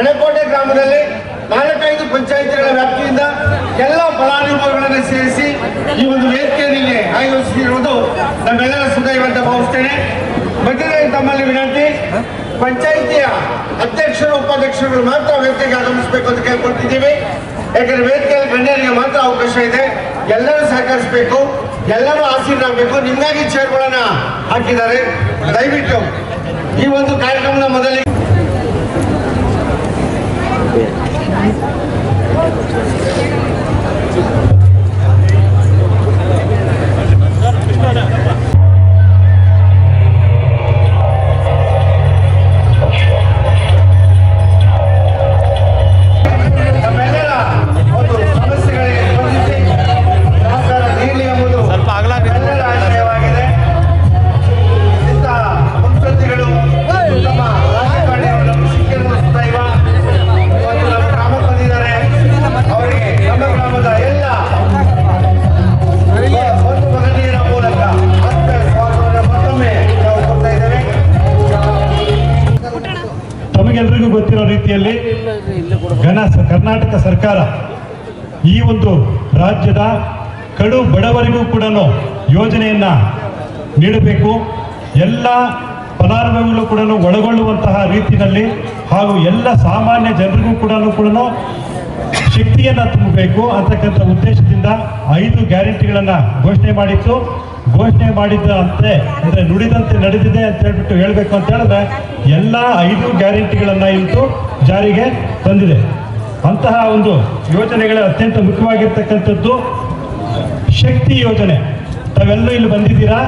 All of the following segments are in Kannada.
ಬೆಳಕೋಟೆ ಗ್ರಾಮದಲ್ಲಿ ನಾಲ್ಕೈದು ಪಂಚಾಯಿತಿಗಳ ವ್ಯಾಪ್ತಿಯಿಂದ ಎಲ್ಲ ಫಲಾನುಭವಿಗಳನ್ನು ಸೇರಿಸಿ ಈ ಒಂದು ವೇದಿಕೆಯಲ್ಲಿ ಆಯೋಜಿಸಿರುವುದು ನಮ್ಮೆಲ್ಲರ ಸುದೈವ ಅಂತ ಭಾವಿಸ್ತೇನೆ. ಮಧ್ಯದಲ್ಲಿ ತಮ್ಮಲ್ಲಿ ವಿನಂತಿ, ಪಂಚಾಯಿತಿಯ ಅಧ್ಯಕ್ಷರು, ಉಪಾಧ್ಯಕ್ಷರುಗಳು ಮಾತ್ರ ವೇದಿಕೆಗೆ ಆಗಮಿಸಬೇಕು ಅಂತ ಕೇಳ್ಕೊಳ್ತಿದ್ದೀವಿ. ಯಾಕಂದ್ರೆ ವೇದಿಕೆಯಲ್ಲಿ ಗಣ್ಯರಿಗೆ ಮಾತ್ರ ಅವಕಾಶ ಇದೆ. ಎಲ್ಲರೂ ಸಹಕರಿಸಬೇಕು, ಎಲ್ಲರೂ ಆಸೀನರಾಗಬೇಕು ನಿಮ್ಗಾಗಿ ಚೇರ್ಗಳನ್ನ ಹಾಕಿದ್ದಾರೆ. ದಯವಿಟ್ಟು ಈ ಒಂದು ಕಾರ್ಯಕ್ರಮದ ಮೊದಲಿಗೆ Bible. Today. ಕಡು ಬಡವರಿಗೂ ಕೂಡ ಯೋಜನೆಯನ್ನ ನೀಡಬೇಕು. ಎಲ್ಲ ಫಲಾನುಭವಿಗಳು ಕೂಡ ಒಳಗೊಳ್ಳುವಂತಹ ರೀತಿಯಲ್ಲಿ ಹಾಗೂ ಎಲ್ಲ ಸಾಮಾನ್ಯ ಜನರಿಗೂ ಕೂಡ ಕೂಡ ಶಕ್ತಿಯನ್ನ ತುಂಬಬೇಕು ಅಂತಕ್ಕಂಥ ಉದ್ದೇಶದಿಂದ ಐದು ಗ್ಯಾರಂಟಿಗಳನ್ನು ಘೋಷಣೆ ಮಾಡಿತ್ತು. ಘೋಷಣೆ ಮಾಡಿದ್ದಂತೆ ಅಂದ್ರೆ ನುಡಿದಂತೆ ನಡೆದಿದೆ ಅಂತ ಹೇಳ್ಬಿಟ್ಟು ಹೇಳಬೇಕು ಅಂತ ಹೇಳಿದ್ರೆ ಎಲ್ಲ ಐದು ಗ್ಯಾರಂಟಿಗಳನ್ನು ಇವತ್ತು ಜಾರಿಗೆ ತಂದಿದೆ. ಅಂತಹ ಒಂದು ಯೋಜನೆಗಳ ಅತ್ಯಂತ ಮುಖ್ಯವಾಗಿರ್ತಕ್ಕಂಥದ್ದು ಶಕ್ತಿ ಯೋಜನೆ. ತಾವೆಲ್ಲರೂ ಇಲ್ಲಿ ಬಂದಿದ್ದೀರಾ?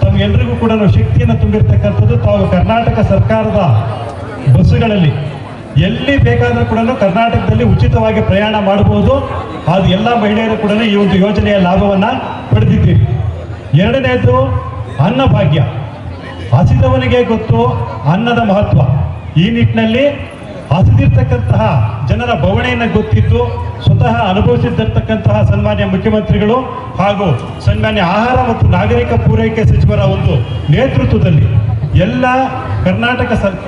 ತಮ್ಗೆಲ್ರಿಗೂ ಕೂಡ ಶಕ್ತಿಯನ್ನು ತುಂಬಿರ್ತಕ್ಕಂಥದ್ದು ತಾವು ಕರ್ನಾಟಕ ಸರ್ಕಾರದ ಬಸ್ಸುಗಳಲ್ಲಿ. ಎಲ್ಲಿ ಬೇಕಾದರೂ ಕೂಡ ಕರ್ನಾಟಕದಲ್ಲಿ ಉಚಿತವಾಗಿ ಪ್ರಯಾಣ ಮಾಡಬಹುದು ಅದು ಎಲ್ಲ ಮಹಿಳೆಯರು ಕೂಡ ಈ ಒಂದು ಯೋಜನೆಯ ಲಾಭವನ್ನು ಪಡೆದಿದ್ದೀರಿ. ಎರಡನೇದು ಅನ್ನಭಾಗ್ಯ ಹಸಿದವನಿಗೆ ಗೊತ್ತು ಅನ್ನದ ಮಹತ್ವ. ಈ ನಿಟ್ಟಿನಲ್ಲಿ ಹಸಿದಿರ್ತಕ್ಕಂತಹ ಜನರ ಬವಣೆಯನ್ನು ಗೊತ್ತಿತ್ತು ಸ್ವತಃ ಅನುಭವಿಸಿದ್ದಿರ್ತಕ್ಕಂತಹ ಸನ್ಮಾನ್ಯ ಮುಖ್ಯಮಂತ್ರಿಗಳು ಹಾಗೂ ಸನ್ಮಾನ್ಯ ಆಹಾರ ಮತ್ತು ನಾಗರಿಕ ಪೂರೈಕೆ ಸಚಿವರ ಒಂದು ನೇತೃತ್ವದಲ್ಲಿ ಎಲ್ಲ ಕರ್ನಾಟಕ ಸರ್,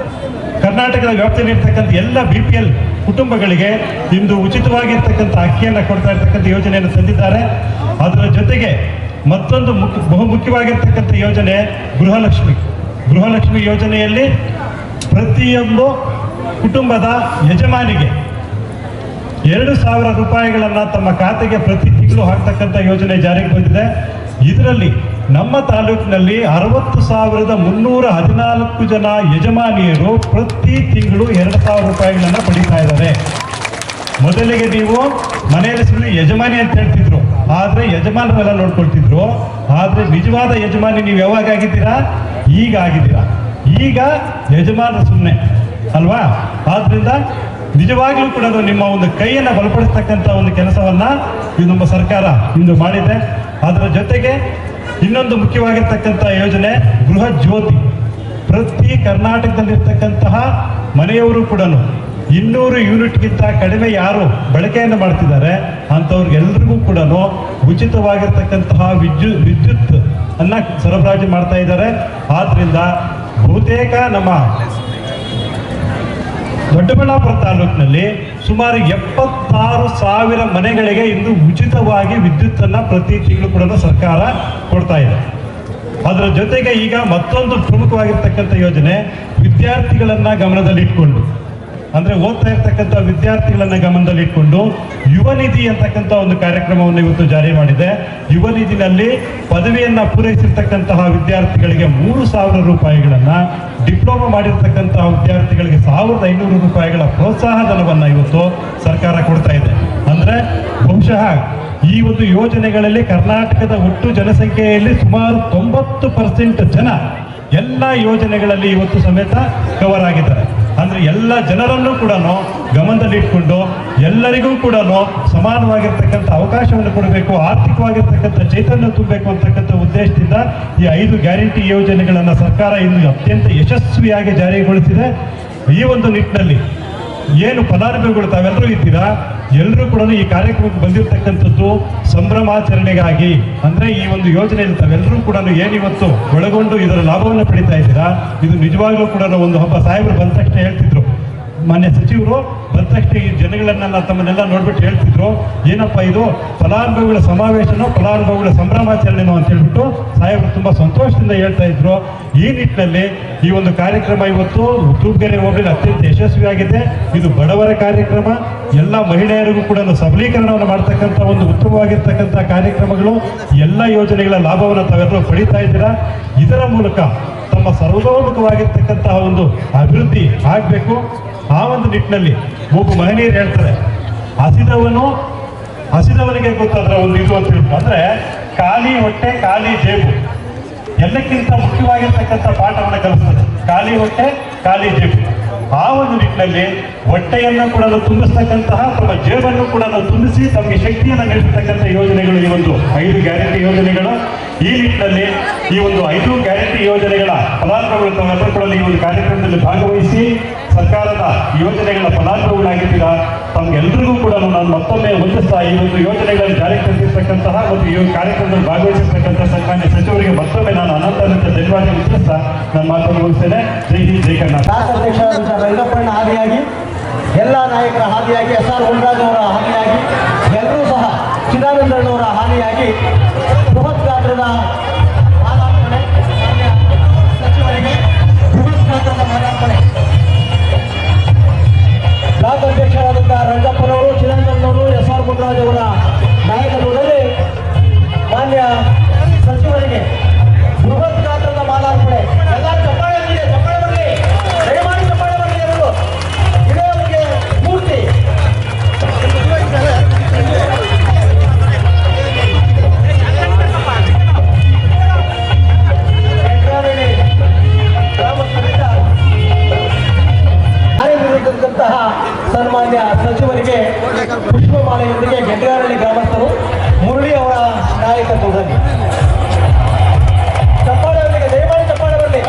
ಕರ್ನಾಟಕದ ವ್ಯಾಪ್ತಿಯಲ್ಲಿರ್ತಕ್ಕಂಥ ಎಲ್ಲ ಬಿ ಪಿ ಎಲ್ ಕುಟುಂಬಗಳಿಗೆ ಇಂದು ಉಚಿತವಾಗಿರ್ತಕ್ಕಂಥ ಅಕ್ಕಿಯನ್ನು ಕೊಡ್ತಾ ಇರ್ತಕ್ಕಂಥ ಯೋಜನೆಯನ್ನು ತಂದಿದ್ದಾರೆ. ಅದರ ಜೊತೆಗೆ ಮತ್ತೊಂದು ಮುಖ್ಯ, ಬಹು ಮುಖ್ಯವಾಗಿರ್ತಕ್ಕಂಥ ಯೋಜನೆ ಗೃಹಲಕ್ಷ್ಮಿ. ಗೃಹಲಕ್ಷ್ಮಿ ಯೋಜನೆಯಲ್ಲಿ ಪ್ರತಿಯೊಂದು ಕುಟುಂಬದ ಯಜಮಾನಿಗೆ ಎರಡು ಸಾವಿರ ರೂಪಾಯಿಗಳನ್ನು ತಮ್ಮ ಖಾತೆಗೆ ಪ್ರತಿ ತಿಂಗಳು ಹಾಕ್ತಕ್ಕಂಥ ಯೋಜನೆ ಜಾರಿಗೆ ಬಂದಿದೆ. ಇದರಲ್ಲಿ ನಮ್ಮ ತಾಲೂಕಿನಲ್ಲಿ ಅರವತ್ತು ಸಾವಿರದ ಮುನ್ನೂರ ಹದಿನಾಲ್ಕು ಜನ ಯಜಮಾನಿಯರು ಪ್ರತಿ ತಿಂಗಳು ಎರಡು ಸಾವಿರ ರೂಪಾಯಿಗಳನ್ನು ಪಡೀತಾ ಇದ್ದಾರೆ. ಮೊದಲಿಗೆ ನೀವು ಮನೆಯಲ್ಲಿ ಸುಮ್ಮನೆ ಯಜಮಾನಿ ಅಂತ ಹೇಳ್ತಿದ್ರು. ಆದ್ರೆ ಯಜಮಾನರೆಲ್ಲ ನೋಡ್ಕೊಳ್ತಿದ್ರು. ಆದ್ರೆ ನಿಜವಾದ ಯಜಮಾನಿ ನೀವು ಯಾವಾಗ ಆಗಿದ್ದೀರಾ? ಈಗ ಆಗಿದ್ದೀರಾ. ಈಗ ಯಜಮಾನ ಸುಮ್ಮನೆ ಅಲ್ವಾ? ಆದ್ರಿಂದ ನಿಜವಾಗ್ಲೂ ಕೂಡ ನಿಮ್ಮ ಒಂದು ಕೈಯನ್ನು ಬಲಪಡಿಸ್ತಕ್ಕಂಥ ಒಂದು ಕೆಲಸವನ್ನ ಇದು ನಮ್ಮ ಸರ್ಕಾರ ಇಂದು ಮಾಡಿದೆ. ಅದರ ಜೊತೆಗೆ ಇನ್ನೊಂದು ಮುಖ್ಯವಾಗಿರ್ತಕ್ಕಂಥ ಯೋಜನೆ ಗೃಹ ಜ್ಯೋತಿ ಪ್ರತಿ ಕರ್ನಾಟಕದಲ್ಲಿರ್ತಕ್ಕಂತಹ ಮನೆಯವರು ಕೂಡ ಇನ್ನೂರು ಯೂನಿಟ್ಗಿಂತ ಕಡಿಮೆ ಯಾರು ಬಳಕೆಯನ್ನು ಮಾಡ್ತಿದ್ದಾರೆ, ಅಂಥವ್ರಿಗೆಲ್ರಿಗೂ ಕೂಡ ಉಚಿತವಾಗಿರ್ತಕ್ಕಂತಹ ವಿದ್ಯು, ವಿದ್ಯುತ್ ಅನ್ನ ಸರಬರಾಜು ಮಾಡ್ತಾ ಇದ್ದಾರೆ. ಆದ್ರಿಂದ ಬಹುತೇಕ ನಮ್ಮ ದೊಡ್ಡಬಳ್ಳಾಪುರ ತಾಲೂಕಿನಲ್ಲಿ ಸುಮಾರು ಎಪ್ಪತ್ತಾರು ಸಾವಿರ ಮನೆಗಳಿಗೆ ಇಂದು ಉಚಿತವಾಗಿ ವಿದ್ಯುತ್ತನ್ನು ಪ್ರತಿ ತಿಂಗಳು ಕೂಡ ಸರ್ಕಾರ ಕೊಡ್ತಾ ಇದೆ. ಅದರ ಜೊತೆಗೆ ಈಗ ಮತ್ತೊಂದು ಪ್ರಮುಖವಾಗಿರ್ತಕ್ಕಂಥ ಯೋಜನೆ ವಿದ್ಯಾರ್ಥಿಗಳನ್ನು ಗಮನದಲ್ಲಿಟ್ಕೊಂಡು ಅಂದ್ರೆ ಓದ್ತಾ ಇರ್ತಕ್ಕಂಥ ವಿದ್ಯಾರ್ಥಿಗಳನ್ನ ಗಮನದಲ್ಲಿಟ್ಕೊಂಡು ಯುವ ನಿಧಿ ಅಂತಕ್ಕಂಥ ಒಂದು ಕಾರ್ಯಕ್ರಮವನ್ನು ಇವತ್ತು ಜಾರಿ ಮಾಡಿದೆ. ಯುವ ನಿಧಿನಲ್ಲಿ ಪದವಿಯನ್ನ ಪೂರೈಸಿರ್ತಕ್ಕಂತಹ ವಿದ್ಯಾರ್ಥಿಗಳಿಗೆ ಮೂರು ಸಾವಿರ ರೂಪಾಯಿಗಳನ್ನ ಡಿಪ್ಲೊಮಾ ಮಾಡಿರ್ತಕ್ಕಂತಹ ವಿದ್ಯಾರ್ಥಿಗಳಿಗೆ ಸಾವಿರದ ಐನೂರು ರೂಪಾಯಿಗಳ ಪ್ರೋತ್ಸಾಹ ಧನವನ್ನ ಇವತ್ತು ಸರ್ಕಾರ ಕೊಡ್ತಾ ಇದೆ. ಅಂದ್ರೆ ಬಹುಶಃ ಈ ಒಂದು ಯೋಜನೆಗಳಲ್ಲಿ ಕರ್ನಾಟಕದ ಒಟ್ಟು ಜನಸಂಖ್ಯೆಯಲ್ಲಿ ಸುಮಾರು ತೊಂಬತ್ತು ಪರ್ಸೆಂಟ್ ಜನ ಎಲ್ಲ ಯೋಜನೆಗಳಲ್ಲಿ ಇವತ್ತು ಸಮೇತ ಕವರ್ ಆಗಿದ್ದಾರೆ. ಅಂದ್ರೆ ಎಲ್ಲ ಜನರನ್ನು ಕೂಡ ಗಮನದಲ್ಲಿಟ್ಕೊಂಡು ಎಲ್ಲರಿಗೂ ಕೂಡ ಸಮಾನವಾಗಿರ್ತಕ್ಕಂಥ ಅವಕಾಶವನ್ನು ಕೊಡಬೇಕು, ಆರ್ಥಿಕವಾಗಿರ್ತಕ್ಕಂಥ ಚೈತನ್ಯ ತುಂಬಬೇಕು ಅಂತಕ್ಕಂಥ ಉದ್ದೇಶದಿಂದ ಈ ಐದು ಗ್ಯಾರಂಟಿ ಯೋಜನೆಗಳನ್ನು ಸರ್ಕಾರ ಇಂದು ಅತ್ಯಂತ ಯಶಸ್ವಿಯಾಗಿ ಜಾರಿಗೊಳಿಸಿದೆ. ಈ ಒಂದು ನಿಟ್ಟಿನಲ್ಲಿ ಏನು ಫಲಾನುಭವಿಗಳು ತಾವೆಲ್ಲರೂ ಇದ್ದೀರಾ? ಎಲ್ಲರೂ ಕೂಡ ಈ ಕಾರ್ಯಕ್ರಮಕ್ಕೆ ಬಂದಿರತಕ್ಕಂಥದ್ದು ಸಂಭ್ರಮಾಚರಣೆಗಾಗಿ. ಅಂದ್ರೆ ಈ ಒಂದು ಯೋಜನೆಯಲ್ಲಿ ತಾವೆಲ್ಲರೂ ಕೂಡ ಏನಿವತ್ತು ಒಳಗೊಂಡು ಇದರ ಲಾಭವನ್ನು ಪಡಿತಾ ಇದ್ದೀರಾ? ಇದು ನಿಜವಾಗ್ಲೂ ಕೂಡ ಒಂದು ಹಬ್ಬ ಸಾಹೇಬರು ಬಂದ ತಕ್ಷಣ ಹೇಳ್ತಿದ್ರು. ಮಾನ್ಯ ಸಚಿವರು, ಬಂದ ತಕ್ಷಣ ಈ ಜನಗಳನ್ನೆಲ್ಲ ತಮ್ಮನ್ನೆಲ್ಲ ನೋಡ್ಬಿಟ್ಟು ಹೇಳ್ತಿದ್ರು, ಏನಪ್ಪ ಇದು, ಫಲಾನುಭವಿಗಳ ಸಮಾವೇಶನೋ, ಫಲಾನುಭವಿಗಳ ಸಂಭ್ರಮಾಚರಣೆನೋ ಅಂತ ಹೇಳ್ಬಿಟ್ಟು ಸಾಹೇಬರು ತುಂಬಾ ಸಂತೋಷದಿಂದ ಹೇಳ್ತಾ ಇದ್ರು. ಈ ನಿಟ್ಟಿನಲ್ಲಿ ಈ ಒಂದು ಕಾರ್ಯಕ್ರಮ ಇವತ್ತು ತೂಪ್ಗೆರೆ ಹೋಗಲಿ ಅತ್ಯಂತ ಯಶಸ್ವಿಯಾಗಿದೆ. ಇದು ಬಡವರ ಕಾರ್ಯಕ್ರಮ. ಎಲ್ಲ ಮಹಿಳೆಯರಿಗೂ ಕೂಡ ಸಬಲೀಕರಣವನ್ನು ಮಾಡ್ತಕ್ಕಂಥ ಒಂದು ಉತ್ತಮವಾಗಿರ್ತಕ್ಕಂಥ ಕಾರ್ಯಕ್ರಮಗಳು. ಎಲ್ಲ ಯೋಜನೆಗಳ ಲಾಭವನ್ನು ತಾವೆಲ್ಲರೂ ಪಡಿತಾ ಇದ್ದೀರಾ? ಇದರ ಮೂಲಕ ತಮ್ಮ ಸರ್ವತೋಮುಖವಾಗಿರ್ತಕ್ಕಂತಹ ಒಂದು ಅಭಿವೃದ್ಧಿ ಆಗಬೇಕು. ಆ ಒಂದು ನಿಟ್ಟಿನಲ್ಲಿ ಒಬ್ಬ ಮಹನೀಯರು ಹೇಳ್ತಾರೆ. ಹಸಿದವನು, ಹಸಿದವನಿಗೆ ಗೊತ್ತಾದ್ರ ಒಂದು ಇದು ಅಂತ ಹೇಳ್ಬಿಟ್ಟು, ಅಂದ್ರೆ ಖಾಲಿ ಹೊಟ್ಟೆ, ಖಾಲಿ ಜೇಬು. ಎಲ್ಲಕ್ಕಿಂತ ಮುಖ್ಯವಾಗಿರ್ತಕ್ಕಂಥ ಪಾಠವನ್ನು ಕಲಿಸ್ತದೆ ಖಾಲಿ ಹೊಟ್ಟೆ, ಖಾಲಿ ಜೇಬು. ಆ ಒಂದು ನಿಟ್ಟಿನಲ್ಲಿ ಹೊಟ್ಟೆಯನ್ನು ಕೂಡ ತುಂಬಿಸ್ತಕ್ಕಂತಹ ತಮ್ಮ ಜೇಬನ್ನು ಕೂಡ ತುಂಬಿಸಿ ತಮಗೆ ಶಕ್ತಿಯನ್ನು ನೀಡತಕ್ಕಂಥ ಯೋಜನೆಗಳು ಈ ಒಂದು ಐದು ಗ್ಯಾರಂಟಿ ಯೋಜನೆಗಳು. ಈ ನಿಟ್ಟಿನಲ್ಲಿ ಈ ಒಂದು ಐದು ಗ್ಯಾರಂಟಿ ಯೋಜನೆಗಳ ಫಲಾನುಭವಿಗಳು ತಮ್ಮ ಈ ಒಂದು ಕಾರ್ಯಕ್ರಮದಲ್ಲಿ ಭಾಗವಹಿಸಿ ಸರ್ಕಾರದ ಯೋಜನೆಗಳ ಫಲಾನುಭವಿಗಳಾಗಿದ್ದೀರಾ ತಮಗೆಲ್ಲರಿಗೂ ಕೂಡ ನಾನು ಮತ್ತೊಮ್ಮೆ ವಂದಿಸ್ತಾ ಈ ಒಂದು ಯೋಜನೆಗಳನ್ನು ಜಾರಿಗೆ ತರಿಸಿರ್ತಕ್ಕಂತಹ ಮತ್ತು ಈ ಕಾರ್ಯಕ್ರಮದಲ್ಲಿ ಭಾಗವಹಿಸಿರ್ತಕ್ಕಂಥ ಸನ್ಮಾನ್ಯ ಸಚಿವರಿಗೆ ಮತ್ತೊಮ್ಮೆ ನಾನು ಅನಂತ ಅನಂತ ಧನ್ಯವಾದ ಮುಗಿಸ್ತಾ ನನ್ನ ಮಾತನ್ನು ಮುಗಿಸ್ತೇನೆ. ಜೈ ಹಿಂದ್, ಜೈ ಕರ್ನಾಟಕ. ರಂಗಪ್ಪಣ್ಣ ಹಾದಿಯಾಗಿ, ಎಲ್ಲ ನಾಯಕರ ಹಾದಿಯಾಗಿ, ಎಸ್ ಆರ್ ಅವರ ಹಾದಿಯಾಗಿ ಆರ್ ಅವರ ನಾಯಕತ್ವದಲ್ಲಿ ಮಾನ್ಯ ಸಚಿವರಿಗೆ ಬೃಹತ್ ಗಾತ್ರದ ಮಾಲಾರ್ಪಣೆ. ಎಲ್ಲ ಚಪ್ಪಾಳೆ ಬಂದಿದೆ, ಚಪ್ಪಾಳೆ ಬರಲಿ ದಯಮಾಡಿ ಚಪ್ಪಾಳೆ ಬರಲಿ ಎಲ್ಲರೂ ಸ್ಫೂರ್ತಿ ವೆಂಕಟರಮಣಿ ಗ್ರಾಮಸ್ಥರಿಂದ ಸನ್ಮಾನ್ಯ ಸಚಿವರಿಗೆ ಪುಷ್ಪಮಾಲೆಯೊಂದಿಗೆ ಗೆಡ್ಡಗಾರಳ್ಳಿ ಗ್ರಾಮಸ್ಥರು, ಮುರಳಿ ಅವರ ನಾಯಕತ್ವದಲ್ಲಿ ಚಪ್ಪಾಳೆಯೊಂದಿಗೆ, ದಯಮಾಡಿ ಚಪ್ಪಾಳೆ ಬರಲಿ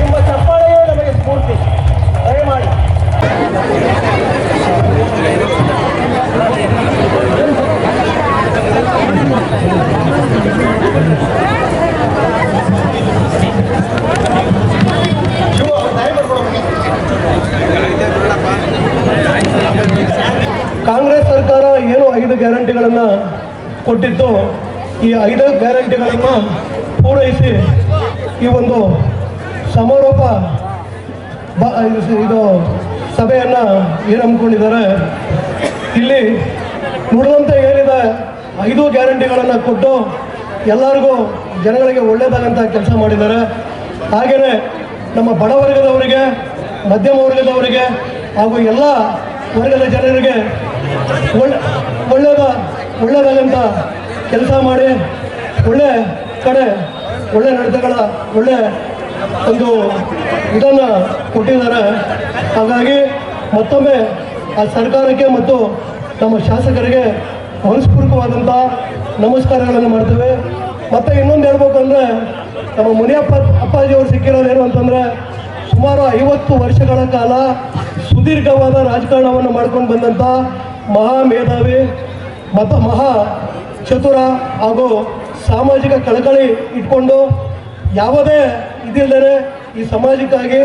ನಿಮ್ಮ ಚಪ್ಪಾಳೆಯೇ ನಮಗೆ ಸ್ಫೂರ್ತಿ. ದಯಮಾಡಿ. ಕಾಂಗ್ರೆಸ್ ಸರ್ಕಾರ ಏನು ಐದು ಗ್ಯಾರಂಟಿಗಳನ್ನು ಕೊಟ್ಟಿತ್ತು ಈ ಐದು ಗ್ಯಾರಂಟಿಗಳನ್ನು ಪೂರೈಸಿ ಈ ಒಂದು ಸಮಾರೋಪ ಇದು ಸಭೆಯನ್ನು ಏನು ಹಮ್ಮಿಕೊಂಡಿದ್ದಾರೆ ಇಲ್ಲಿ ನುಡಿದಂತೆ ಏನಿದೆ ಐದು ಗ್ಯಾರಂಟಿಗಳನ್ನು ಕೊಟ್ಟು ಎಲ್ಲರಿಗೂ ಜನಗಳಿಗೆ ಒಳ್ಳೆಯದಾಗಂತ ಕೆಲಸ ಮಾಡಿದ್ದಾರೆ. ಹಾಗೆಯೇ ನಮ್ಮ ಬಡವರ್ಗದವರಿಗೆ ಮಧ್ಯಮ ವರ್ಗದವರಿಗೆ ಹಾಗೂ ಎಲ್ಲ ವರ್ಗದ ಜನರಿಗೆ ಒಳ್ಳೆ ಒಳ್ಳೆಯದ ಒಳ್ಳೆಯದಾಗಂತ ಕೆಲಸ ಮಾಡಿ ಒಳ್ಳೆ ಕಡೆ, ಒಳ್ಳೆ ನಡೆತಗಳ ಒಳ್ಳೆ ಒಂದು ಇದನ್ನು ಕೊಟ್ಟಿದ್ದಾರೆ. ಹಾಗಾಗಿ ಮತ್ತೊಮ್ಮೆ ಆ ಸರ್ಕಾರಕ್ಕೆ ಮತ್ತು ನಮ್ಮ ಶಾಸಕರಿಗೆ ಮನಸ್ಪೂರ್ವಕವಾದಂಥ ನಮಸ್ಕಾರಗಳನ್ನು ಮಾಡ್ತೇವೆ. ಮತ್ತು ಇನ್ನೊಂದು ಹೇಳ್ಬೇಕಂದ್ರೆ ನಮ್ಮ ಮುನಿಯಪ್ಪ ಅಪ್ಪಾಜಿಯವರು ಸಿಕ್ಕಿರೋದೇನು ಅಂತಂದರೆ ಸುಮಾರು ಐವತ್ತು ವರ್ಷಗಳ ಕಾಲ ಸುದೀರ್ಘವಾದ ರಾಜಕಾರಣವನ್ನು ಮಾಡ್ಕೊಂಡು ಬಂದಂಥ ಮಹಾ ಮೇಧಾವಿ ಮತ್ತು ಮಹಾ ಚತುರ ಹಾಗೂ ಸಾಮಾಜಿಕ ಕಳಕಳಿ ಇಟ್ಕೊಂಡು ಯಾವುದೇ ಇದಿಲ್ಲದೆ ಈ ಸಮಾಜಕ್ಕಾಗಿ,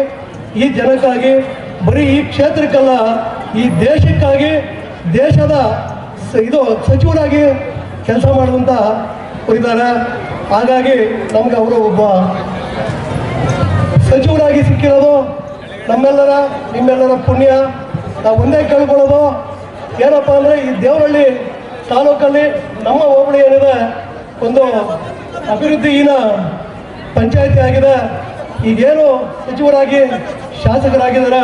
ಈ ಜನಕ್ಕಾಗಿ, ಬರೀ ಈ ಕ್ಷೇತ್ರಕ್ಕಲ್ಲ, ಈ ದೇಶಕ್ಕಾಗಿ, ದೇಶದ ಇದು ಸಚಿವರಾಗಿ ಕೆಲಸ ಮಾಡುವಂಥ ಇದ್ದಾರೆ. ಹಾಗಾಗಿ ನಮ್ಗೆ ಅವರು ಒಬ್ಬ ಸಚಿವರಾಗಿ ಸಿಕ್ಕಿರೋದು ನಮ್ಮೆಲ್ಲರ, ನಿಮ್ಮೆಲ್ಲರ ಪುಣ್ಯ. ನಾವು ಒಂದೇ ಕೇಳ್ಕೊಳ್ಳೋದು ಏನಪ್ಪ ಅಂದರೆ ಈ ದೇವರಹಳ್ಳಿ ತಾಲೂಕಲ್ಲಿ ನಮ್ಮ ಹೋಬಳಿ ಏನಿದೆ, ಒಂದು ಅಭಿವೃದ್ಧಿಹೀನ ಪಂಚಾಯತಿ ಆಗಿದೆ. ಈಗೇನು ಸಚಿವರಾಗಿ ಶಾಸಕರಾಗಿದ್ದಾರೆ,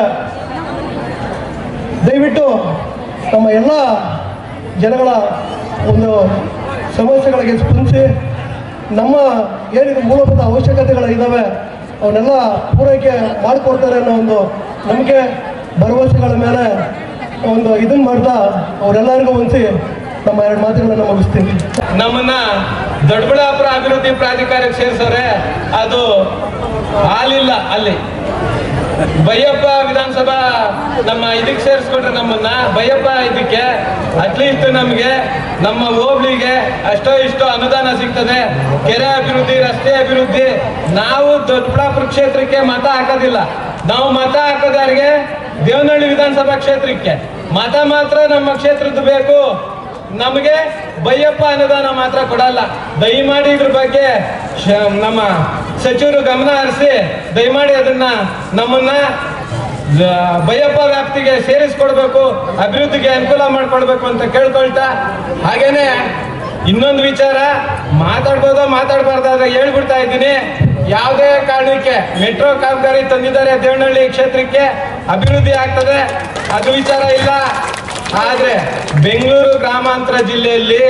ದಯವಿಟ್ಟು ನಮ್ಮ ಎಲ್ಲ ಜನಗಳ ಒಂದು ಸಮಸ್ಯೆಗಳಿಗೆ ಸ್ಪಂದಿಸಿ, ನಮ್ಮ ಏನಿದೆ ಮೂಲಭೂತ ಅವಶ್ಯಕತೆಗಳು ಇದ್ದಾವೆ ಅವನ್ನೆಲ್ಲ ಪೂರೈಕೆ ಮಾಡಿಕೊಡ್ತಾರೆ ಅನ್ನೋ ಒಂದು ನಂಬಿಕೆ ಭರವಸೆಗಳ ಮೇಲೆ ಒಂದು ಇದನ್ನ ಮಾಡ್ತಾ ಅವರೆಲ್ಲರಿಗೂ ಹೊಂದಿಸಿ ನಮ್ಮ ಎರಡು ಮಾತುಗಳನ್ನು ಮುಗಿಸ್ತೀನಿ. ನಮ್ಮನ್ನ ದೊಡ್ಡಬಳ್ಳಾಪುರ ಅಭಿವೃದ್ಧಿ ಪ್ರಾಧಿಕಾರಕ್ಕೆ ಸೇರಿಸೋರೆ, ಅದು ಹಾಲಿಲ್ಲ ಅಲ್ಲಿ. ಬೈಯಪ್ಪ ವಿಧಾನಸಭಾ ನಮ್ಮ ಇದಕ್ಕೆ ಸೇರಿಸ್ಕೊಂಡ್ರೆ ನಮ್ಮನ್ನ ಬೈಯಪ್ಪ ಇದಕ್ಕೆ. ಅಟ್ಲೀಸ್ಟ್ ನಮಗೆ, ನಮ್ಮ ಹೋಬ್ಳಿಗೆ ಅಷ್ಟೋ ಇಷ್ಟೋ ಅನುದಾನ ಸಿಗ್ತದೆ. ಕೆರೆ ಅಭಿವೃದ್ಧಿ, ರಸ್ತೆ ಅಭಿವೃದ್ಧಿ. ನಾವು ದೊಡ್ಡಬಳ್ಳಾಪುರ ಕ್ಷೇತ್ರಕ್ಕೆ ಮತ ಹಾಕೋದಿಲ್ಲ. ನಾವು ಮತ ಹಾಕೋದಾರಿಗೆ ದೇವನಹಳ್ಳಿ ವಿಧಾನಸಭಾ ಕ್ಷೇತ್ರಕ್ಕೆ. ಮತ ಮಾತ್ರ ನಮ್ಮ ಕ್ಷೇತ್ರದ್ದು ಬೇಕು. ನಮಗೆ ಬೈಯಪ್ಪ ಅನುದಾನ ಮಾತ್ರ ಕೊಡಲ್ಲ. ದಯಮಾಡಿ ಇದ್ರ ಬಗ್ಗೆ ನಮ್ಮ ಸಚಿವರು ಗಮನ ಹರಿಸಿ, ದಯಮಾಡಿ ಅದನ್ನ ನಮ್ಮನ್ನ ಬಯಪ್ಪ ವ್ಯಾಪ್ತಿಗೆ ಸೇರಿಸ್ಕೊಡ್ಬೇಕು, ಅಭಿವೃದ್ಧಿಗೆ ಅನುಕೂಲ ಮಾಡ್ಕೊಡ್ಬೇಕು ಅಂತ ಕೇಳ್ಕೊಳ್ತಾ, ಹಾಗೇನೆ ಇನ್ನೊಂದು ವಿಚಾರ, ಮಾತಾಡ್ಬೋದೋ ಮಾತಾಡ್ಬಾರ್ದಾದ್ರೆ ಹೇಳ್ಬಿಡ್ತಾ ಇದ್ದೀನಿ. ಯಾವುದೇ ಕಾರಣಕ್ಕೆ ಮೆಟ್ರೋ ಕಾಮಗಾರಿ ತಂದಿದ್ದಾರೆ ದೇವನಹಳ್ಳಿ ಕ್ಷೇತ್ರಕ್ಕೆ ಅಭಿವೃದ್ಧಿ ಆಗ್ತದೆ, ಅದು ವಿಚಾರ ಇಲ್ಲ. ಆದ್ರೆ ಬೆಂಗಳೂರು ಗ್ರಾಮಾಂತರ ಜಿಲ್ಲೆಯಲ್ಲಿ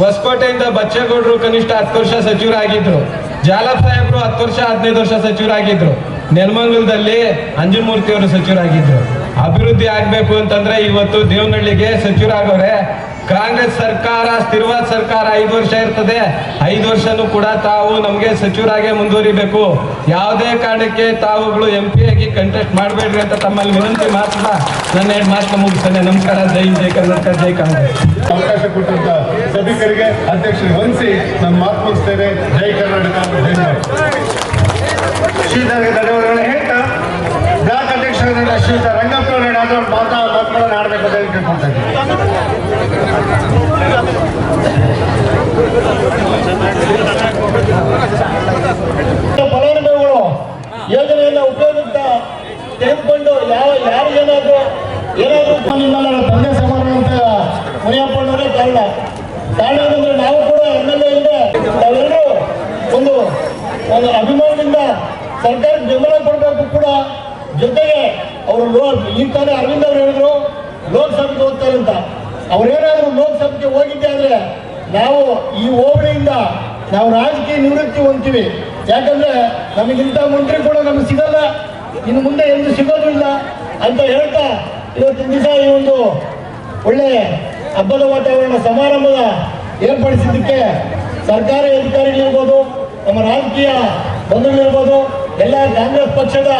ಹೊಸಕೋಟೆಯಿಂದ ಬಚ್ಚೇಗೌಡರು ಕನಿಷ್ಠ ಹತ್ತು ವರ್ಷ ಸಚಿವರಾಗಿದ್ರು. ಜಾಲಪ್ ಸಾಹೇಬ್ರು ಹತ್ತು ವರ್ಷ, ಹದಿನೈದು ವರ್ಷ ಸಚಿವರಾಗಿದ್ರು ನೆಲಮಂಗಲದಲ್ಲಿ ಅಂಜನಮೂರ್ತಿ ಅವರು ಸಚಿವರಾಗಿದ್ರು. ಅಭಿವೃದ್ಧಿ ಆಗಬೇಕು ಅಂತಂದ್ರೆ ಇವತ್ತು ದೇವನಹಳ್ಳಿಗೆ ಸಚಿವರಾಗವ್ರೆ. ಕಾಂಗ್ರೆಸ್ ಸರ್ಕಾರ, ಸ್ಥಿರವಾದ ಸರ್ಕಾರ ಐದು ವರ್ಷ ಇರ್ತದೆ. ಐದು ವರ್ಷನೂ ಕೂಡ ತಾವು ನಮಗೆ ಸಚಿವರಾಗೆ ಮುಂದುವರಿಬೇಕು. ಯಾವುದೇ ಕಾರಣಕ್ಕೆ ತಾವುಗಳು ಎಂ ಪಿ ಆಗಿ ಕಂಟೆಸ್ಟ್ ಮಾಡಬೇಡ್ರಿ ಅಂತ ತಮ್ಮಲ್ಲಿ ವಿನಂತಿ ಮಾತ್ರ. ನನ್ನ ಎರಡು ಮಾತನ್ನ ಮುಗಿಸ್ತೇನೆ. ನಮಸ್ಕಾರ. ಜೈ ಜೈ ಕರ್ನಾಟಕ, ಜೈ ಕಾಂಗ್ರೆಸ್. ಅವಕಾಶ ಕೊಟ್ಟಂತ ಸಭಿಕರಿಗೆ ಅಧ್ಯಕ್ಷರಿಗೆ ವಂದಿಸಿ ನಮ್ಮ ಮಾತು ಮುಗಿಸ್ತೇನೆ. ಜೈ ಕರ್ನಾಟಕ ಧನ್ಯವಾದಗಳು ಹೇಳ್ತಾ, ಬ್ಲಾಕ್ ಅಧ್ಯಕ್ಷರಾದ ರಂಗಪ್ಪ ಮಾತಾ ಮಾತುಗಳನ್ನು ಆಡಬೇಕು ಅಂತ ಕೇಳ್ಕೊಳ್ತಾ ಇದ್ದೀನಿ. ನಮಗಿಂತ ಮಂತ್ರಿ ಕೂಡ ನಮ್ಗೆ ಸಿಗಲ್ಲ. ಇನ್ನು ಮುಂದೆ ಎಂದು ಸಿಗೋದಿಲ್ಲ ಅಂತ ಹೇಳ್ತಾ ಇವತ್ತಿನ ದಿವಸ ಈ ಒಂದು ಒಳ್ಳೆ ಹಬ್ಬದ ವಾತಾವರಣ ಸಮಾರಂಭದ ಏರ್ಪಡಿಸಿದ್ದಕ್ಕೆ ಸರ್ಕಾರಿ ಅಧಿಕಾರಿಗಳಿರ್ಬೋದು ನಮ್ಮ ರಾಜಕೀಯ ಬಂಧುಗಳಿರ್ಬೋದು ಎಲ್ಲ ಕಾಂಗ್ರೆಸ್ ಪಕ್ಷದ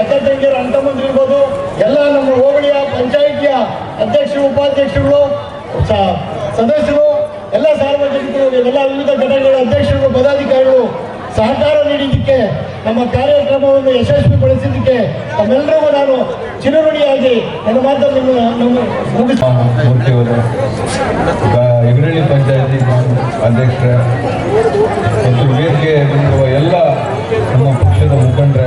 ಅಕ್ಕ ಅಂಥಮಂತ ಇರ್ಬೋದು ಎಲ್ಲ ನಮ್ಮ ಹೋಬಳಿಯ ಪಂಚಾಯಿತಿಯ ಅಧ್ಯಕ್ಷರು, ಉಪಾಧ್ಯಕ್ಷರುಗಳು ಸದಸ್ಯರು, ಎಲ್ಲ ಸಾರ್ವಜನಿಕರು ಎಲ್ಲ ವಿವಿಧ ಘಟಕಗಳ ಅಧ್ಯಕ್ಷರು ಪದಾಧಿಕಾರಿಗಳು ಸಹಕಾರ ನೀಡಿದ್ದಕ್ಕೆ, ನಮ್ಮ ಕಾರ್ಯಕ್ರಮವನ್ನು ಯಶಸ್ವಿಗೊಳಿಸಿದ್ದಕ್ಕೆ ತಮ್ಮೆಲ್ಲರಿಗೂ ನಾನು ಚಿರಋಣಿಯಾಗಿ ನನ್ನ ಮಾತನ್ನು ನಮ್ಮ ಪಂಚಾಯತಿ ಅಧ್ಯಕ್ಷರ ಮತ್ತು ವೇದಿಕೆ ಬಂದಿರುವ ಎಲ್ಲ ನಮ್ಮ ಪಕ್ಷದ ಮುಖಂಡರ,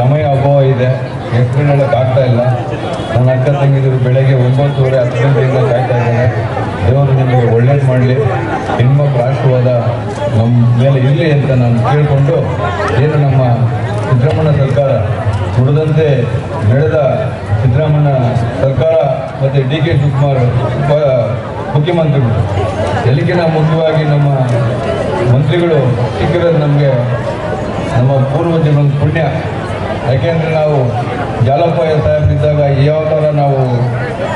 ಸಮಯ ಅಭಾವ ಇದೆ ಹೆಸರು ಆಗ್ತಾ ಇಲ್ಲ. ನನ್ನ ಅಕ್ಕ ತಂಗಿದ್ರು ಬೆಳಗ್ಗೆ ಒಂಬತ್ತುವರೆ ಹತ್ತು ಗಂಟೆಯಿಂದ ಕಾಯ್ತಾ ಇದ್ದಾರೆ. ದೇವರು ನಿಮಗೆ ಒಳ್ಳೇದು ಮಾಡಲಿ. ಹೆಣ್ಮಕ್ಳ ಆಶೀರ್ವಾದ ನಮ್ಮ ಮೇಲೆ ಇರಲಿ ಅಂತ ನಾನು ಕೇಳಿಕೊಂಡು ಏನು ನಮ್ಮ ಸಿದ್ದರಾಮಣ್ಣ ಸರ್ಕಾರ ಉಳಿದಂತೆ ನಡೆದ ಸಿದ್ದರಾಮಣ್ಣ ಸರ್ಕಾರ ಮತ್ತು ಡಿ ಕೆ ಶಿವಕುಮಾರ್ ಮುಖ್ಯಮಂತ್ರಿಗಳು. ಎಲ್ಲಿಗಿನ ಮುಖ್ಯವಾಗಿ ನಮ್ಮ ಮಂತ್ರಿಗಳು ಸಿಕ್ಕಿರೋದು ನಮಗೆ ನಮ್ಮ ಪೂರ್ವಜರ ಪುಣ್ಯ. ಯಾಕೆಂದರೆ ನಾವು ಜಾಲಪಾಯ ಸಾಹೇಬ್ರಿದ್ದಾಗ ಯಾವ ಥರ ನಾವು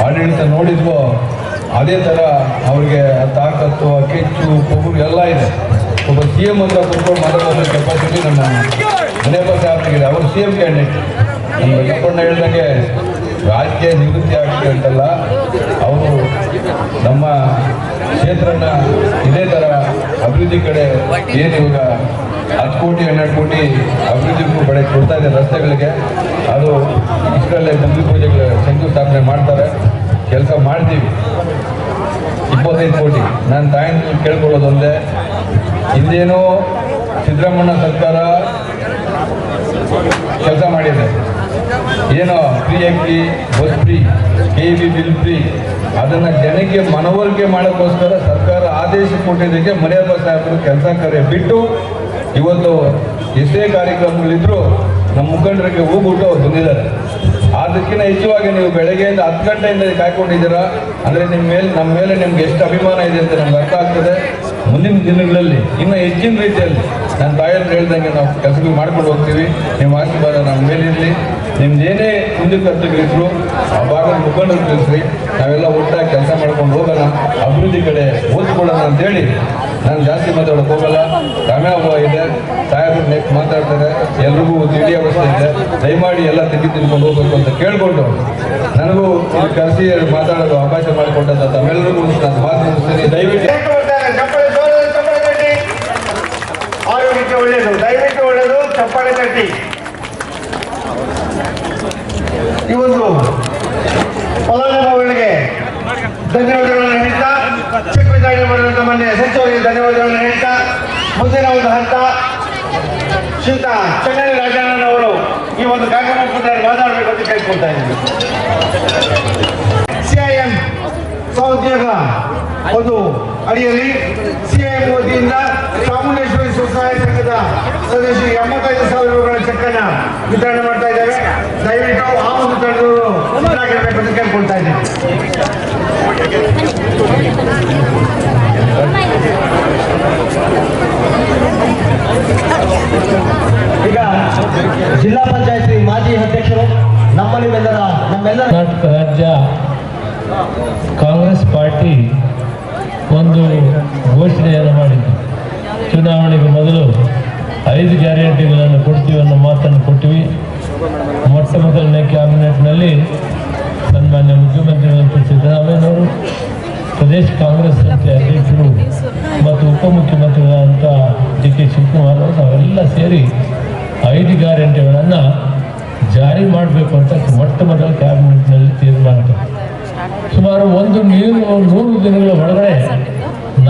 ಆಡಳಿತ ನೋಡಿದ್ವೋ ಅದೇ ಥರ ಅವ್ರಿಗೆ ತಾಕತ್ತು, ಕೆಚ್ಚು ಕೊಬ್ಬು ಎಲ್ಲ ಇದೆ. ಒಬ್ಬ ಸಿ ಎಂ ಅಂತ ಕುತ್ಕೊಂಡು ಮಾತಾಡೋದ್ರ ಕೆಪಾಸಿಟಿ ನಮ್ಮ ಅನೇಕ ಸಾಹೇಬ್ರಿಗಿದೆ ಅವರು ಸಿ ಎಂ ಕ್ಯಾಂಡಿಡೇಟ್ ನಮ್ಮ ವೆಂಕಟಣ್ಣ ಹೇಳ್ದಂಗೆ ರಾಜ್ಯ ನಿವೃತ್ತಿ ಆಗ್ತದೆ ಅಂತಲ್ಲ, ಅವರು ನಮ್ಮ ಕ್ಷೇತ್ರನ ಇದೇ ಥರ ಅಭಿವೃದ್ಧಿ ಕಡೆ ಏನು ಇವಾಗ ಹತ್ತು ಕೋಟಿ, ಹನ್ನೆರಡು ಕೋಟಿ ಅಭಿವೃದ್ಧಿಗೂ ಕಡೆ ಕೊಡ್ತಾ ಇದೆ ರಸ್ತೆಗಳಿಗೆ. ಅದು ಇಷ್ಟರಲ್ಲೇ ಮುಂದಿನ ಪೂಜೆಗಳು ಶಂಕುಸ್ಥಾಪನೆ ಮಾಡ್ತಾರೆ. ಕೆಲಸ ಮಾಡ್ತೀವಿ. ಇಪ್ಪತ್ತೈದು ಕೋಟಿ. ನಾನು ತಾಯಿನ ಕೇಳ್ಕೊಳ್ಳೋದು ಒಂದೇ, ಹಿಂದೇನೋ ಸಿದ್ದರಾಮಣ್ಣ ಸರ್ಕಾರ ಕೆಲಸ ಮಾಡಿದೆ. ಏನೋ ಫ್ರೀ ಅಕ್ಕಿ bus free K B bill free ಅದನ್ನು ಜನಕ್ಕೆ ಮನವರಿಕೆ ಮಾಡೋಕ್ಕೋಸ್ಕರ ಸರ್ಕಾರ ಆದೇಶ ಕೊಟ್ಟಿದ್ದಕ್ಕೆ ಮರ್ಯಾದಾ ಸಾಹೇಬರು ಕೆಲಸ ಕಾರ್ಯ ಬಿಟ್ಟು ಇವತ್ತು ಎಷ್ಟೇ ಕಾರ್ಯಕ್ರಮಗಳಿದ್ರು ನಮ್ಮ ಮುಖಂಡರಿಗೆ ಹೋಗ್ಬಿಟ್ಟು ಅವ್ರು ಬಂದಿದ್ದಾರೆ. ಅದಕ್ಕಿಂತ ಹೆಚ್ಚುವಾಗಿ ನೀವು ಬೆಳಗ್ಗೆಯಿಂದ ಹತ್ತು ಗಂಟೆಯಿಂದ ಕಾಯ್ಕೊಂಡಿದ್ದೀರಾ? ಅಂದರೆ ನಿಮ್ಮ ಮೇಲೆ, ನಮ್ಮ ಮೇಲೆ ನಿಮ್ಗೆ ಎಷ್ಟು ಅಭಿಮಾನ ಇದೆ ಅಂತ ನಮ್ಗೆ ಅರ್ಥ ಆಗ್ತದೆ. ಮುಂದಿನ ದಿನಗಳಲ್ಲಿ, ಇನ್ನೂ ಹೆಚ್ಚಿನ ರೀತಿಯಲ್ಲಿ ನನ್ನ ತಾಯಿಯವ್ರು ಹೇಳ್ದಂಗೆ ನಾವು ಕೆಲಸಗಳು ಮಾಡ್ಕೊಂಡು ಹೋಗ್ತೀವಿ. ನಿಮ್ಮ ಆಶೀರ್ವಾದ ನಮ್ಮ ಮೇಲಿರಲಿ ನಿಮ್ದು ಏನೇ ಮುಂದೆ ಕರ್ತಗಳಿದ್ರು ಆ ಭಾಗದ ಮುಖಂಡರು ತಿಳಿಸ್ರಿ ನಾವೆಲ್ಲ ಒಟ್ಟಾಗಿ ಕೆಲಸ ಮಾಡ್ಕೊಂಡು ಹೋಗೋಣ, ಅಭಿವೃದ್ಧಿ ಕಡೆ ಓದ್ಕೊಳ್ಳೋಣ ಅಂತೇಳಿ ನಾನು ಜಾಸ್ತಿ ಮಾತಾಡೋಕೆ ಹೋಗಲ್ಲ. ಅಭಾವ ಇದೆ ಸಾಹೇಬರು ನೆಕ್ಸ್ಟ್ ಮಾತಾಡ್ತಾರೆ, ಎಲ್ರಿಗೂ ತಿಂಡಿ ಅವಸ್ಥೆ ಇದೆ. ದಯಮಾಡಿ ಎಲ್ಲ ತಿಂಡಿ ತಿನ್ಕೊಂಡು ಹೋಗ್ಬೇಕು ಅಂತ ಕೇಳ್ಕೊಂಡು ನನಗೂ ಕರೆಸಿ ಮಾತಾಡೋದು ಅವಕಾಶ ಮಾಡಿಕೊಂಡಂತ ತಮ್ಮೆಲ್ಲರಿಗೂ ನಾನು ಮಾತು ಮುಗಿಸ್ತೀನಿ. ದಯವಿಟ್ಟು ಒಳ್ಳೆಯದು ದಯವಿಟ್ಟು ಒಳ್ಳೆಯದು ಚಪ್ಪಾಳೆ ಈ ಒಂದು ಫಲಾನುಭವಿಗಳಿಗೆ ಧನ್ಯವಾದಗಳನ್ನು ಹೇಳ್ತಾ ಚಿಕ್ಕದಾಗಿ ಬರುವಂತ ಮನೆ ಸಚಿವರಿಗೆ ಧನ್ಯವಾದಗಳನ್ನು ಹೇಳ್ತಾ ಮುಂದಿನ ಒಂದು ಹಂತ ಶ್ರೀಯುತ ಚೆನ್ನೈ ರಾಜಣ್ಣನವರು ಈ ಒಂದು ಕಾರ್ಯಕ್ರಮದ ಮಾತಾಡಬೇಕು ಅಂತ ಕೇಳ್ಕೊಳ್ತಾ ಇದ್ದೀನಿ. ಸಿಐಎಂ ಸಹೋದ್ಯೋಗ ಒಂದು ಅಡಿಯಲ್ಲಿ ಸಿಐಎಂ ವತಿಯಿಂದ ಚಾಮುಂಡೇಶ್ವರಿ ಸ್ವಸಹಾಯ ಸಂಘದ ಸದಸ್ಯರು ಎಂಬತ್ತೈದು ಸಾವಿರ ರೂಪಾಯಿ ಚೆಕ್ ಅನ್ನ ವಿತರಣೆ ಮಾಡ್ತಾ ಇದ್ದೇವೆ ದಯವಿಟ್ಟು ಆ ಒಂದು ತಂಡದವರು ಸಿದ್ಧರಾಗಿರ್ಬೇಕು ಅಂತ ಕೇಳ್ಕೊಳ್ತಾ ಇದ್ದೀನಿ. ಜಿಲ್ಲಾ ಪಂಚಾಯತಿ ಮಾಜಿ ಅಧ್ಯಕ್ಷರು ನಮ್ಮ ನಿಮ್ಮೆಲ್ಲರ ನಮ್ಮೆಲ್ಲರ ಕರ್ನಾಟಕ ರಾಜ್ಯ ಕಾಂಗ್ರೆಸ್ ಪಾರ್ಟಿ ಒಂದು ಘೋಷಣೆಯನ್ನು ಮಾಡಿದ್ದು. ಚುನಾವಣೆಗೆ ಮೊದಲು ಐದು ಗ್ಯಾರಂಟಿಗಳನ್ನು ಕೊಡ್ತೀವಿ ಅನ್ನೋ ಮಾತನ್ನು ಕೊಟ್ಟಿವಿ. ಮೊಟ್ಟ ಮೊದಲನೇ ಕ್ಯಾಬಿನೆಟ್ನಲ್ಲಿ ಸನ್ಮಾನ್ಯ ಮುಖ್ಯಮಂತ್ರಿಗಳಂತ ಸಿದ್ದರಾಮಯ್ಯನವರು, ಪ್ರದೇಶ ಕಾಂಗ್ರೆಸ್ ಸಂಸ್ಥೆ ಅಧ್ಯಕ್ಷರು ಮತ್ತು ಉಪಮುಖ್ಯಮಂತ್ರಿಗಳಂತ ಡಿ ಕೆ ಶಿವಕುಮಾರ್ ಅವರು ಅವರೆಲ್ಲ ಸೇರಿ ಐದು ಗ್ಯಾರಂಟಿಗಳನ್ನು ಜಾರಿ ಮಾಡಬೇಕು ಅಂತ ಮೊಟ್ಟ ಮೊದಲ ಕ್ಯಾಬಿನೆಟ್ನಲ್ಲಿ ತೀರ್ಮಾನ. ಸುಮಾರು ಒಂದು ನೀರು, ನೂರು ದಿನಗಳ ಒಳಗಡೆ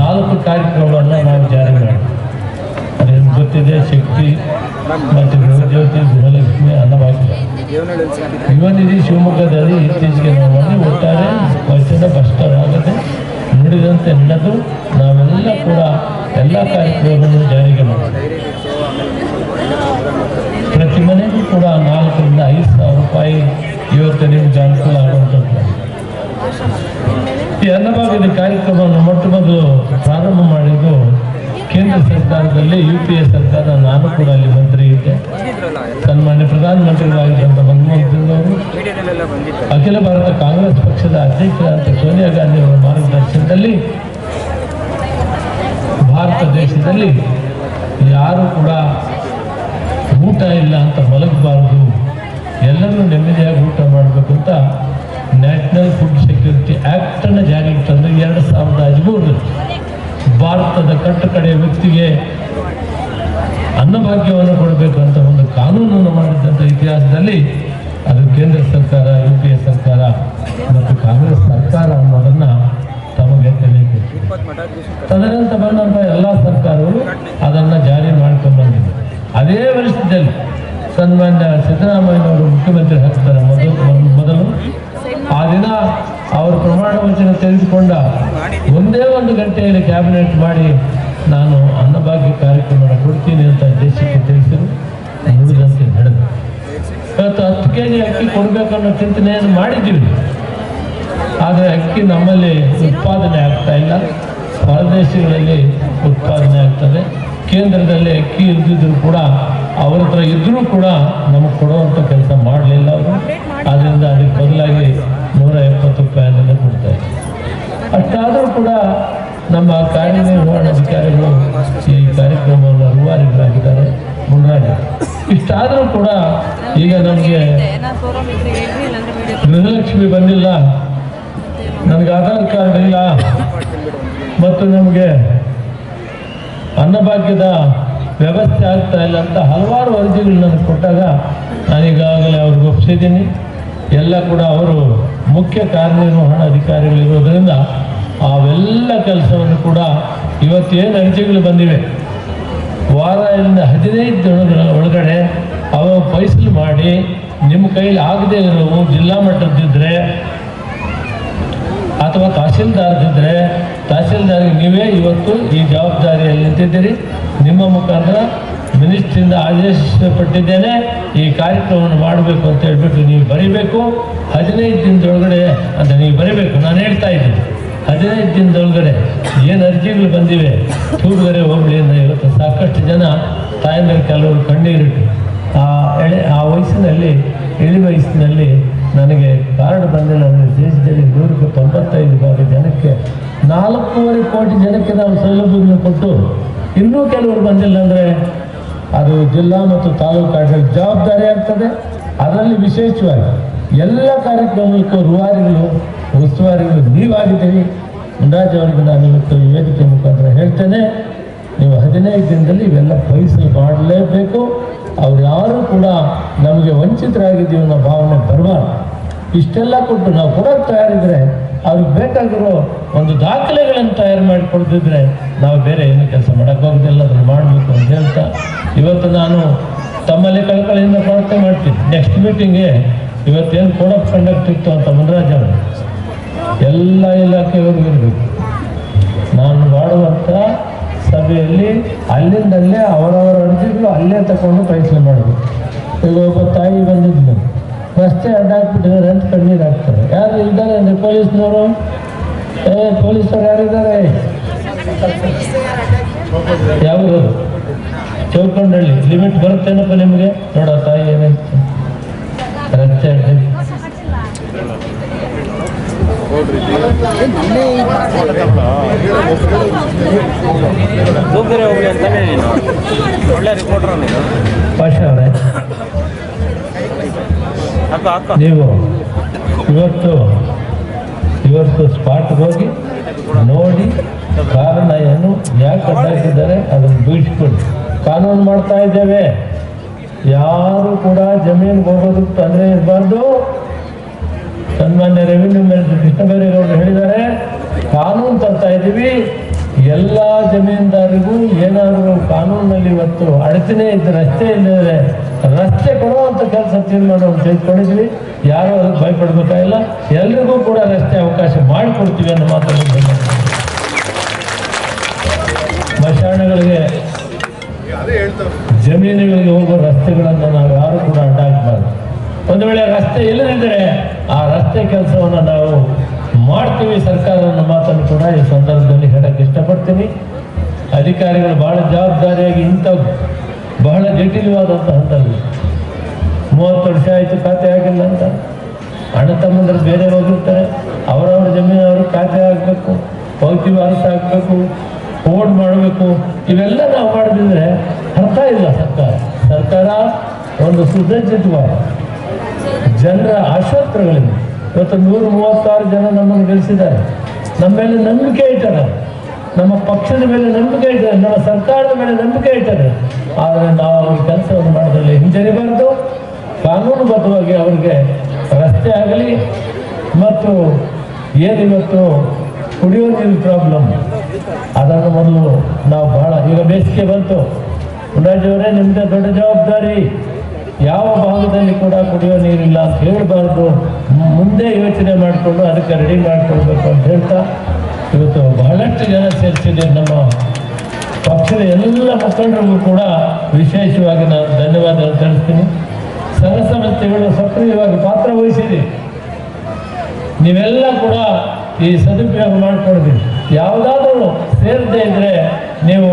ನಾಲ್ಕು ಕಾರ್ಯಕ್ರಮಗಳನ್ನು ನಾವು ಜಾರಿ ಮಾಡಿ ಗೊತ್ತಿದೆ, ಶಕ್ತಿ ಮತ್ತು ಗೃಹಜ್ಯೋತಿ ಗೃಹಲಕ್ಷ್ಮಿ ಅನ್ನವಾಗಿದೆ ಯುವನಿಧಿ ಶಿವಮೊಗ್ಗದಲ್ಲಿ ಇತ್ತೀಚೆಗೆ ನಾವು ಮಾಡಿ ಒಟ್ಟಾರೆ ವಚನ ಭ್ರಷ್ಟರಾಗದೆ ನುಡಿದಂತೆ ನಡೆದು ನಾವೆಲ್ಲ ಕೂಡ ಎಲ್ಲ ಕಾರ್ಯಕ್ರಮಗಳನ್ನು ಜಾರಿಗೆ ಮಾಡಿದ್ವಿ. ಪ್ರತಿ ಮನೆಗೂ ಕೂಡ ನಾಲ್ಕರಿಂದ ಐದು ಸಾವಿರ ರೂಪಾಯಿ ಇವತ್ತು ನಿಮ್ಗೆ ಅನುಕೂಲ ಆಗುವಂಥದ್ದು ಈ ಅನ್ನಭಾಗ್ಯದ ಕಾರ್ಯಕ್ರಮವನ್ನು ಮೊಟ್ಟ ಮೊದಲು ಪ್ರಾರಂಭ ಮಾಡಿದ್ದು ಕೇಂದ್ರ ಸರ್ಕಾರದಲ್ಲಿ, ಯು ಪಿ ಎ ಸರ್ಕಾರ, ನಾನು ಕೂಡ ಅಲ್ಲಿ ಮಂತ್ರಿ ಇದ್ದೆ. ಸನ್ಮಾನ್ಯ ಪ್ರಧಾನಮಂತ್ರಿಗಳಾಗಿದ್ದಂಥ ಮನಮೋಹನ್ ಸಿಂಗ್ ಅಖಿಲ ಭಾರತ ಕಾಂಗ್ರೆಸ್ ಪಕ್ಷದ ಅಧ್ಯಕ್ಷರಾದ ಸೋನಿಯಾ ಗಾಂಧಿ ಅವರ ಮಾರ್ಗದರ್ಶನದಲ್ಲಿ ಭಾರತ ದೇಶದಲ್ಲಿ ಯಾರು ಕೂಡ ಊಟ ಇಲ್ಲ ಅಂತ ಮಲಗಬಾರದು. ಎಲ್ಲರೂ ನೆಮ್ಮದಿಯಾಗಿ ಊಟ ಮಾಡಬೇಕು ಅಂತ ನ್ಯಾಷನಲ್ ಫುಡ್ ಸೆಕ್ಯೂರಿಟಿ ಆ್ಯಕ್ಟನ್ನು ಜಾರಿಗೆ ತಂದು ಎರಡು ಸಾವಿರದ ಹದಿಮೂರರಲ್ಲಿ ಭಾರತದ ಕಟ್ಟಕಡೆಯ ವ್ಯಕ್ತಿಗೆ ಅನ್ನಭಾಗ್ಯವನ್ನು ಕೊಡಬೇಕು ಅಂತ ಒಂದು ಕಾನೂನನ್ನು ಮಾಡಿದ್ದಂಥ ಇತಿಹಾಸದಲ್ಲಿ ಅದು ಕೇಂದ್ರ ಸರ್ಕಾರ ಯು ಪಿ ಎ ಸರ್ಕಾರ ಮತ್ತು ಕಾಂಗ್ರೆಸ್ ಸರ್ಕಾರ ಅನ್ನೋದನ್ನು ತಮಗೆ ತಿಳಿಯಬೇಕು. ತದನಂತರ ಬಂದಂಥ ಎಲ್ಲ ಸರ್ಕಾರಗಳು ಅದನ್ನು ಜಾರಿ ಮಾಡ್ಕೊಂಡು ಬಂದಿದೆ ಅದೇ ವರ್ಷದಲ್ಲಿ ಸನ್ಮಾನ್ಯ ಸಿದ್ದರಾಮಯ್ಯನವರು ಮುಖ್ಯಮಂತ್ರಿ ಹಾಕ್ತಾರೆ ಮೊದಲು ಮೊದಲು ಆ ದಿನ ಅವರು ಪ್ರಮಾಣ ವಚನ ತೆಗೆದುಕೊಂಡ ಒಂದೇ ಒಂದು ಗಂಟೆಯಲ್ಲಿ ಕ್ಯಾಬಿನೆಟ್ ಮಾಡಿ ನಾನು ಅನ್ನಭಾಗ್ಯ ಕಾರ್ಯಕ್ರಮ ಕೊಡ್ತೀನಿ ಅಂತ ದೇಶಕ್ಕೆ ತಿಳಿಸಿದ್ರು ನುಡಿದಂತೆ ನಡೆದು. ಇವತ್ತು ಹತ್ತು ಕೆ ಜಿ ಅಕ್ಕಿ ಕೊಡಬೇಕನ್ನೋ ಚಿಂತನೆಯನ್ನು ಮಾಡಿದ್ದೀವಿ. ಆದರೆ ಅಕ್ಕಿ ನಮ್ಮಲ್ಲಿ ಉತ್ಪಾದನೆ ಆಗ್ತಾ ಇಲ್ಲ. ಹೊರದೇಶಗಳಲ್ಲಿ ಉತ್ಪಾದನೆ ಆಗ್ತದೆ. ಕೇಂದ್ರದಲ್ಲಿ ಅಕ್ಕಿ ಇದ್ದಿದ್ರು ಕೂಡ ಅವ್ರ ಹತ್ರ ಇದ್ದರೂ ಕೂಡ ನಮಗೆ ಕೊಡುವಂಥ ಕೆಲಸ ಮಾಡಲಿಲ್ಲ ಅವರು. ಆದ್ದರಿಂದ ಅದಕ್ಕೆ ಬದಲಾಗಿ ನೂರ ಎಪ್ಪತ್ತು ರೂಪಾಯಿಯನ್ನು ಕೊಡ್ತಾ ಇದ್ದಾರೆ ಅಷ್ಟಾದರೂ ಕೂಡ ನಮ್ಮ ಕಾರ್ಯನಿರ್ವಹಣಾಧಿಕಾರಿಗಳು ಈ ಕಾರ್ಯಕ್ರಮವನ್ನು ಅನಿವಾರ್ಯರಾಗಿದ್ದಾರೆ ಮುಂದಾಗಿ ಇಷ್ಟಾದರೂ ಕೂಡ ಈಗ ನಮಗೆ ಗೃಹಲಕ್ಷ್ಮಿ ಬಂದಿಲ್ಲ. ನನಗೆ ಆಧಾರ್ ಕಾರ್ಡ್ ಇಲ್ಲ. ಮತ್ತು ನಮಗೆ ಅನ್ನಭಾಗ್ಯದ ವ್ಯವಸ್ಥೆ ಆಗ್ತಾ ಇಲ್ಲ ಅಂತ ಹಲವಾರು ಅರ್ಜಿಗಳು ನನಗೆ ಕೊಟ್ಟಾಗ ನಾನೀಗಾಗಲೇ ಅವ್ರಿಗೆ ಒಪ್ಪಿಸಿದ್ದೀನಿ ಎಲ್ಲ ಕೂಡ ಅವರು ಮುಖ್ಯ ಕಾರ್ಯನಿರ್ವಹಣಾ ಅಧಿಕಾರಿಗಳಿರೋದ್ರಿಂದ ಅವೆಲ್ಲ ಕೆಲಸವನ್ನು ಕೂಡ ಇವತ್ತೇನು ಅರ್ಜಿಗಳು ಬಂದಿವೆ. ವಾರದಿಂದ ಹದಿನೈದು ದಿನಗಳ ಒಳಗಡೆ ಅವ ಫೈಸಲ್ ಮಾಡಿ ನಿಮ್ಮ ಕೈಲಿ ಆಗದೇ ಇರೋವು ಜಿಲ್ಲಾ ಮಟ್ಟದ್ದಿದ್ರೆ ಅಥವಾ ತಹಸೀಲ್ದಾರ್ದಿದ್ದರೆ ತಹಸೀಲ್ದಾರ್ಗೆ ನೀವೇ ಇವತ್ತು ಈ ಜವಾಬ್ದಾರಿಯಲ್ಲಿ ನಿಂತಿದ್ದೀರಿ. ನಿಮ್ಮ ಮುಖಾಂತರ ಮಿನಿಸ್ಟ್ರಿಂದ ಆದೇಶಿಸಲ್ಪಟ್ಟಿದ್ದೇನೆ. ಈ ಕಾರ್ಯಕ್ರಮವನ್ನು ಮಾಡಬೇಕು ಅಂತ ಹೇಳ್ಬಿಟ್ಟು ನೀವು ಬರೀಬೇಕು. ಹದಿನೈದು ದಿನದೊಳಗಡೆ ಅಂತ ನೀವು ಬರೀಬೇಕು. ನಾನು ಹೇಳ್ತಾ ಇದ್ದೀನಿ. ಹದಿನೈದು ದಿನದೊಳಗಡೆ ಏನು ಅರ್ಜಿಗಳು ಬಂದಿವೆ? ಚೂರುಗೆರೆ ಹೋಬಳಿಯಿಂದ ಇವತ್ತು ಸಾಕಷ್ಟು ಜನ ತಾಯಂದಿರು ಕೆಲವರು ಕಣ್ಣೀರಿಟ್ಟು ಆ ಎಳೆ ಆ ವಯಸ್ಸಿನಲ್ಲಿ ಇಳಿ ವಯಸ್ಸಿನಲ್ಲಿ ನನಗೆ ಕಾರ್ಡ್ ಬಂದಿಲ್ಲ ಅಂದರೆ ದೇಶದಲ್ಲಿ ನೂರಕ್ಕೆ ತೊಂಬತ್ತೈದು ಬಾರಿ ಜನಕ್ಕೆ ನಾಲ್ಕೂವರೆ ಕೋಟಿ ಜನಕ್ಕೆ ನಾವು ಸೌಲಭ್ಯವನ್ನು ಕೊಟ್ಟು ಇನ್ನೂ ಕೆಲವರು ಬಂದಿಲ್ಲ ಅಂದರೆ ಅದು ಜಿಲ್ಲಾ ಮತ್ತು ತಾಲೂಕು ಆಡಳಿತ ಜವಾಬ್ದಾರಿ ಆಗ್ತದೆ. ಅದರಲ್ಲಿ ವಿಶೇಷವಾಗಿ ಎಲ್ಲ ಕಾರ್ಯಕ್ರಮಕ್ಕೂ ರೂವಾರಿಗಳು, ಉಸ್ತುವಾರಿಗಳು ನೀವಾಗಿದ್ದೀರಿ. ಮುಂಡಾಜ್ ಅವರಿಗೆ ನಾನು ಇವತ್ತು ವೇದಿಕೆ ಮುಖಾಂತರ ಹೇಳ್ತೇನೆ. ನೀವು ಹದಿನೈದು ದಿನದಲ್ಲಿ ಇವೆಲ್ಲ ಫೈಸಲ್ ಮಾಡಲೇಬೇಕು. ಅವ್ರು ಯಾರೂ ಕೂಡ ನಮಗೆ ವಂಚಿತರಾಗಿದ್ದೀವಿ ಅನ್ನೋ ಭಾವನೆ ಬರಬಾರ್ದು. ಇಷ್ಟೆಲ್ಲ ಕೊಟ್ಟು ನಾವು ಕೊಡೋಕೆ ತಯಾರಿದ್ರೆ ಅವ್ರಿಗೆ ಬೇಕಾಗಿರೋ ಒಂದು ದಾಖಲೆಗಳನ್ನು ತಯಾರು ಮಾಡಿ ಕೊಡ್ತಿದ್ರೆ ನಾವು ಬೇರೆ ಏನು ಕೆಲಸ ಮಾಡೋಕ್ಕೋಗೋದಿಲ್ಲ, ಅದನ್ನು ಮಾಡಬೇಕು ಅಂತ ಹೇಳ್ತಾ ಇವತ್ತು ನಾನು ತಮ್ಮಲ್ಲಿ ಕಳಕಳಿಯಿಂದ ಪ್ರಾರ್ಥನೆ ಮಾಡ್ತೀನಿ. ನೆಕ್ಸ್ಟ್ ಮೀಟಿಂಗ್ಗೆ ಇವತ್ತೇನು ಕೋಡ್ ಆಫ್ ಕಂಡಕ್ಟ್ ಇತ್ತು ಅಂತ ಮುನರಾಜ್ ಅವರು. ಎಲ್ಲ ಇಲಾಖೆಯವ್ರಿಗೂ ಇರಬೇಕು. ನಾನು ಮಾಡುವಂಥ ಸಭೆಯಲ್ಲಿ ಅಲ್ಲಿಂದಲ್ಲೇ ಅವರವರ ಅರ್ಜಿಗಳು ಅಲ್ಲೇ ತಗೊಂಡು ಫೈಸಲೆ ಮಾಡಬೇಕು ಈಗ ಒಬ್ಬ ತಾಯಿ ಬಂದಿದ್ಲು. ರಸ್ತೆ ಅಡ್ಡ ಹಾಕ್ಬಿಟ್ಟಿದ್ದಾರೆ ಅಂತ ಕಣ್ಣೀರು ಹಾಕ್ತಾರೆ. ಯಾರು ಇದ್ದಾರೆ ಅಂದರೆ ಪೊಲೀಸ್ನವರು? ಏ ಪೊಲೀಸರು ಯಾರಿದ್ದಾರೆ? ಯಾವುದು ಚೌಕೊಂಡಳ್ಳಿ. ಲಿಮಿಟ್ ಬರುತ್ತೇನಪ್ಪ ನಿಮಗೆ? ನೋಡೋ ತಾಯಿ ಏನಂತ ರಸ್ತೆ ಅಡ್ಡ ದುಗ್ಗರೆ ಹೋಗ್ಲಿ ಅಂತಾನೆ ನೀನು. ಒಳ್ಳೆ ರಿಪೋರ್ಟರ್ ನೀನು. ಪಾಷ ಅವರೇ. ಅಕ್ಕ ಅಕ್ಕ ನೀವು ಇವತ್ತು ಇವತ್ತು ಸ್ಪಾಟ್ ಹೋಗಿ ನೋಡಿ ಕಾರಣ ಏನು ಯಾಕೆ ಅಡ್ಡಾಕಿದ್ದಾರೆ ಅದನ್ನು ಬಿಡಿಸ್ಕೊಳ್ಳಿ ಕಾನೂನು ಮಾಡ್ತಾ ಇದ್ದೇವೆ. ಯಾರು ಕೂಡ ಜಮೀನಿಗೆ ಹೋಗೋದಕ್ಕೆ ತೊಂದರೆ ಇರಬಾರ್ದು. ಸನ್ಮಾನ್ಯ ರೆವಿನ್ಯೂ ಮಿನಿಸ್ಟರ್ ಕೃಷ್ಣಬೈರೇಗೌಡರು ಹೇಳಿದ್ದಾರೆ, ಕಾನೂನು ತರ್ತಾ ಇದ್ದೀವಿ. ಎಲ್ಲ ಜಮೀನ್ದಾರಿಗೂ ಏನಾದರೂ ಕಾನೂನಲ್ಲಿ ಇವತ್ತು ಅಡಚಣೆ ಇದ್ದ ರಸ್ತೆ ಇಲ್ಲದೆ ರಸ್ತೆ ಕೊಡುವಂಥ ಕೆಲಸ ತೀರ್ಮಾನ ತೆಗೆದುಕೊಂಡಿದ್ವಿ ಯಾರು ಅದಕ್ಕೆ ಭಯಪಡಬೇಕಾಗಿಲ್ಲ ಎಲ್ರಿಗೂ ಕೂಡ ರಸ್ತೆ ಅವಕಾಶ ಮಾಡಿಕೊಡ್ತೀವಿ ಅನ್ನೋ ಮಾತನ್ನು ಮಶಾಣಗಳಿಗೆ, ಜಮೀನುಗಳಿಗೆ ಹೋಗೋ ರಸ್ತೆಗಳನ್ನು ನಾವು ಯಾರು ಕೂಡ ಅಡ್ಡ ಒಂದು ವೇಳೆ ರಸ್ತೆ ಇಲ್ಲದಿದ್ದರೆ ಆ ರಸ್ತೆ ಕೆಲಸವನ್ನು ನಾವು ಮಾಡ್ತೀವಿ. ಸರ್ಕಾರ ಅನ್ನೋ ಮಾತನ್ನು ಕೂಡ ಈ ಸಂದರ್ಭದಲ್ಲಿ ಹೇಳಕ್ಕೆ ಇಷ್ಟಪಡ್ತೀನಿ. ಅಧಿಕಾರಿಗಳು ಬಹಳ ಜವಾಬ್ದಾರಿಯಾಗಿ ಇಂಥ ಬಹಳ ಜಟಿಲವಾದಂಥ ಹಂತದಲ್ಲಿ ಮೂವತ್ತು ವರ್ಷ ಆಯಿತು ಖಾತೆ ಆಗಿಲ್ಲ ಅಂತ. ಅಣ್ಣ ತಮ್ಮಂದ್ರೆ ಬೇರೆ ಹೋಗಿರ್ತಾರೆ. ಅವರವರ ಜಮೀನವರು ಖಾತೆ ಆಗಬೇಕು ಪೌತಿ ವಾರಸ ಆಗಬೇಕು ಓಡ್ ಮಾಡಬೇಕು. ಇವೆಲ್ಲ ನಾವು ಮಾಡಿದ್ರೆ ಅರ್ಥ ಇಲ್ಲ ಸರ್ಕಾರ. ಸರ್ಕಾರ ಒಂದು ಸುಸಜ್ಜಿತವಾದ ಜನರ ಆಶೋತ್ತರಗಳಿಂದ ಇವತ್ತು ನೂರ ಮೂವತ್ತಾರು ಜನ ನಮ್ಮನ್ನು ಗಳಿಸಿದ್ದಾರೆ ನಮ್ಮ ಮೇಲೆ ನಂಬಿಕೆ ಇಟ್ಟಾರೆ ನಮ್ಮ ಪಕ್ಷದ ಮೇಲೆ ನಂಬಿಕೆ ಇಟ್ಟಾರೆ ನಮ್ಮ ಸರ್ಕಾರದ ಮೇಲೆ ನಂಬಿಕೆ ಇಟ್ಟಾರೆ ಆದರೆ ನಾವು ಅವ್ರ ಕೆಲಸವನ್ನು ಮಾಡೋದ್ರಲ್ಲಿ ಹಿಂಜರಿಬಾರ್ದು. ಕಾನೂನುಬದ್ಧವಾಗಿ ಅವರಿಗೆ ರಸ್ತೆ ಆಗಲಿ ಮತ್ತು ಏನಿವತ್ತು ಕುಡಿಯೋ ನೀರು ಪ್ರಾಬ್ಲಮ್ ಅದನ್ನು ಮೊದಲು ನಾವು ಬಹಳ ಈಗ ಬೇಸಿಗೆ ಬಂತು. ಉಡಾಜಿಯವರೇ ನಿಮ್ಮದೇ ದೊಡ್ಡ ಜವಾಬ್ದಾರಿ. ಯಾವ ಭಾಗದಲ್ಲಿ ಕೂಡ ಕುಡಿಯೋ ನೀರಿಲ್ಲ ಅಂತ ಹೇಳಬಾರ್ದು. ಮುಂದೆ ಯೋಚನೆ ಮಾಡಿಕೊಂಡು ಅದಕ್ಕೆ ರೆಡಿ ಮಾಡಿಕೊಳ್ಬೇಕು ಅಂತ ಹೇಳ್ತಾ, ಇವತ್ತು ಬಹಳಷ್ಟು ಜನ ಸೇರಿಸಿದೆ ನಮ್ಮ ಪಕ್ಷದ ಎಲ್ಲ ಮುಖಂಡರಿಗೂ ಕೂಡ ವಿಶೇಷವಾಗಿ ನಾನು ಧನ್ಯವಾದ ತಿಳಿಸ್ತೀನಿ. ಸಂಘ ಸಕ್ರಿಯವಾಗಿ ಪಾತ್ರ ವಹಿಸಿದೆ ನೀವೆಲ್ಲ ಕೂಡ ಈ ಸದುಪಯೋಗ ಮಾಡಿಕೊಡ್ರಿ ಯಾವುದಾದ್ರೂ ಸೇರದೇ ಇದ್ರೆ ನೀವು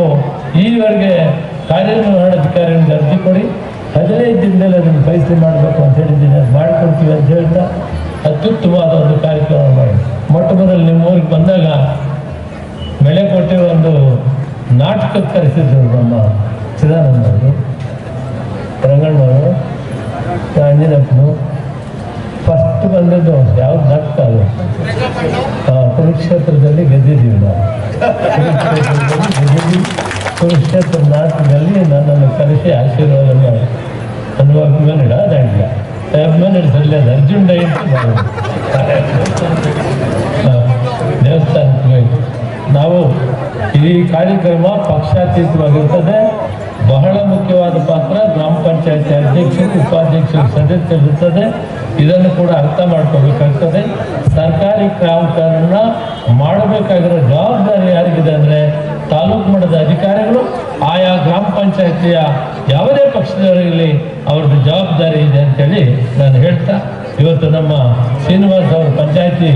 ಈವರೆಗೆ ಕಾರ್ಯನಿರ್ವಹಣಾಧಿಕಾರಿಗಳಿಗೆ ಅರ್ಜಿ ಕೊಡಿ. ಹದಿನೈದು ದಿನದಲ್ಲಿ ಅದನ್ನು ಫೈಸಲೆ ಮಾಡಬೇಕು ಅಂತ ಹೇಳಿದ್ದೀನಿ ಅದು ಮಾಡಿಕೊಡ್ತೀವಿ ಅಂತ ಹೇಳ್ತಾ ಅತ್ಯುತ್ತಮವಾದ ಒಂದು ಕಾರ್ಯಕ್ರಮ ಮಾಡಿ. ಮೊಟ್ಟ ಮೊದಲು ನಿಮ್ಮ ಊರಿಗೆ ಬಂದಾಗ ಬೆಳೆಕೋಟೆ ಒಂದು ನಾಟಕಕ್ಕೆ ಕರೆಸಿದ್ರು ನಮ್ಮ ಚಿದಾನಂದ ಅವರು ರಂಗಣ್ಣವರು ಅಂಜನಪ್ಪನು ಫಸ್ಟ್ ಬಂದದ್ದು ಯಾವ ನಾಟಕ ಆ, ಕುರುಕ್ಷೇತ್ರದಲ್ಲಿ ಗೆದ್ದಿದ್ದೀವಿ ನಾವು ಕುರುಕ್ಷೇತ್ರ ನಾಟಕದಲ್ಲಿ ನನ್ನನ್ನು ಕರೆಸಿ ಆಶೀರ್ವಾದ ಮಾಡಿ. ಅನ್ನುವ ಅಭಿಮಾನ ಅದಾಗಿಲ್ಲ ಅಭಿಮಾನ ಸರಿಲ್ಲ ಅದು. ಅರ್ಜುನ್ ಡೈ ದೇವಸ್ಥಾನಕ್ಕೆ ನಾವು ಈ ಕಾರ್ಯಕ್ರಮ ಪಕ್ಷಾತೀತವಾಗಿರ್ತದೆ. ಬಹಳ ಮುಖ್ಯವಾದ ಪಾತ್ರ ಗ್ರಾಮ ಪಂಚಾಯತಿ ಅಧ್ಯಕ್ಷರು, ಉಪಾಧ್ಯಕ್ಷರು ಸದಸ್ಯರಿರ್ತದೆ ಇದನ್ನು ಕೂಡ ಅರ್ಥ ಮಾಡ್ಕೋಬೇಕಾಗ್ತದೆ. ಸರ್ಕಾರಿ ಕಾಮಕಾರನ್ನ ಮಾಡಬೇಕಾಗಿರೋ ಜವಾಬ್ದಾರಿ ಯಾರಿಗಿದೆ ಅಂದರೆ ತಾಲೂಕು ಮಟ್ಟದ ಅಧಿಕಾರಿಗಳು. ಆಯಾ ಗ್ರಾಮ ಪಂಚಾಯತಿಯ ಯಾವುದೇ ಪಕ್ಷದವರಿರಲಿ ಅವ್ರದ್ದು ಜವಾಬ್ದಾರಿ ಇದೆ ಅಂತೇಳಿ ನಾನು ಹೇಳ್ತಾ, ಇವತ್ತು ನಮ್ಮ ಶ್ರೀನಿವಾಸ್ ಅವರು ಪಂಚಾಯತಿ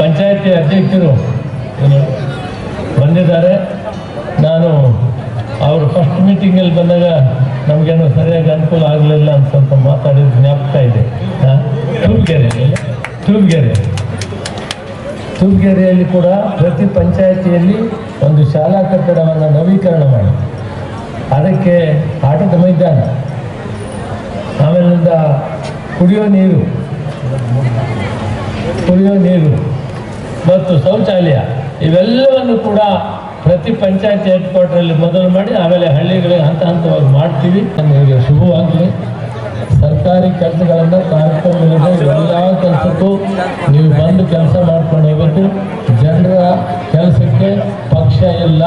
ಪಂಚಾಯತಿ ಅಧ್ಯಕ್ಷರು ಬಂದಿದ್ದಾರೆ. ನಾನು ಅವರು ಫಸ್ಟ್ ಮೀಟಿಂಗಲ್ಲಿ ಬಂದಾಗ ನಮಗೇನು ಸರಿಯಾಗಿ ಅನುಕೂಲ ಆಗಲಿಲ್ಲ ಅಂತ ಸ್ವಲ್ಪ ಮಾತಾಡಿದ ಜ್ಞಾಪಕ ಇದೆ. ತೂಬ್ಗೆರೆ ತೂಬ್ಗೆರೆ ಶೃಂಗೇರಿಯಲ್ಲಿ ಕೂಡ ಪ್ರತಿ ಪಂಚಾಯಿತಿಯಲ್ಲಿ ಒಂದು ಶಾಲಾ ಕಟ್ಟಡವನ್ನು ನವೀಕರಣ ಮಾಡಿ ಅದಕ್ಕೆ ಆಟದ ಮೈದಾನ. ಆಮೇಲಿಂದ ಕುಡಿಯೋ ನೀರು. ಕುಡಿಯೋ ನೀರು. ಮತ್ತು ಶೌಚಾಲಯ. ಇವೆಲ್ಲವನ್ನು ಕೂಡ ಪ್ರತಿ ಪಂಚಾಯತ್ ಹೆಡ್ ಕ್ವಾರ್ಟರಲ್ಲಿ ಮೊದಲು ಮಾಡಿ, ಆಮೇಲೆ ಹಳ್ಳಿಗಳಿಗೆ ಹಂತ ಹಂತವಾಗಿ ಮಾಡ್ತೀವಿ. ನಮಗೆ ಶುಭವಾಗಲಿ. ಸರ್ಕಾರಿ ಕೆಲಸಗಳನ್ನು ಕಾರ್ಯಕ್ರಮದ ಎಲ್ಲ ಕೆಲಸಕ್ಕೂ ನೀವು ಬಂದು ಕೆಲಸ ಮಾಡ್ಕೊಂಡು ಹೋಗಬೇಕು. ಜನರ ಕೆಲಸಕ್ಕೆ ಪಕ್ಷ ಇಲ್ಲ.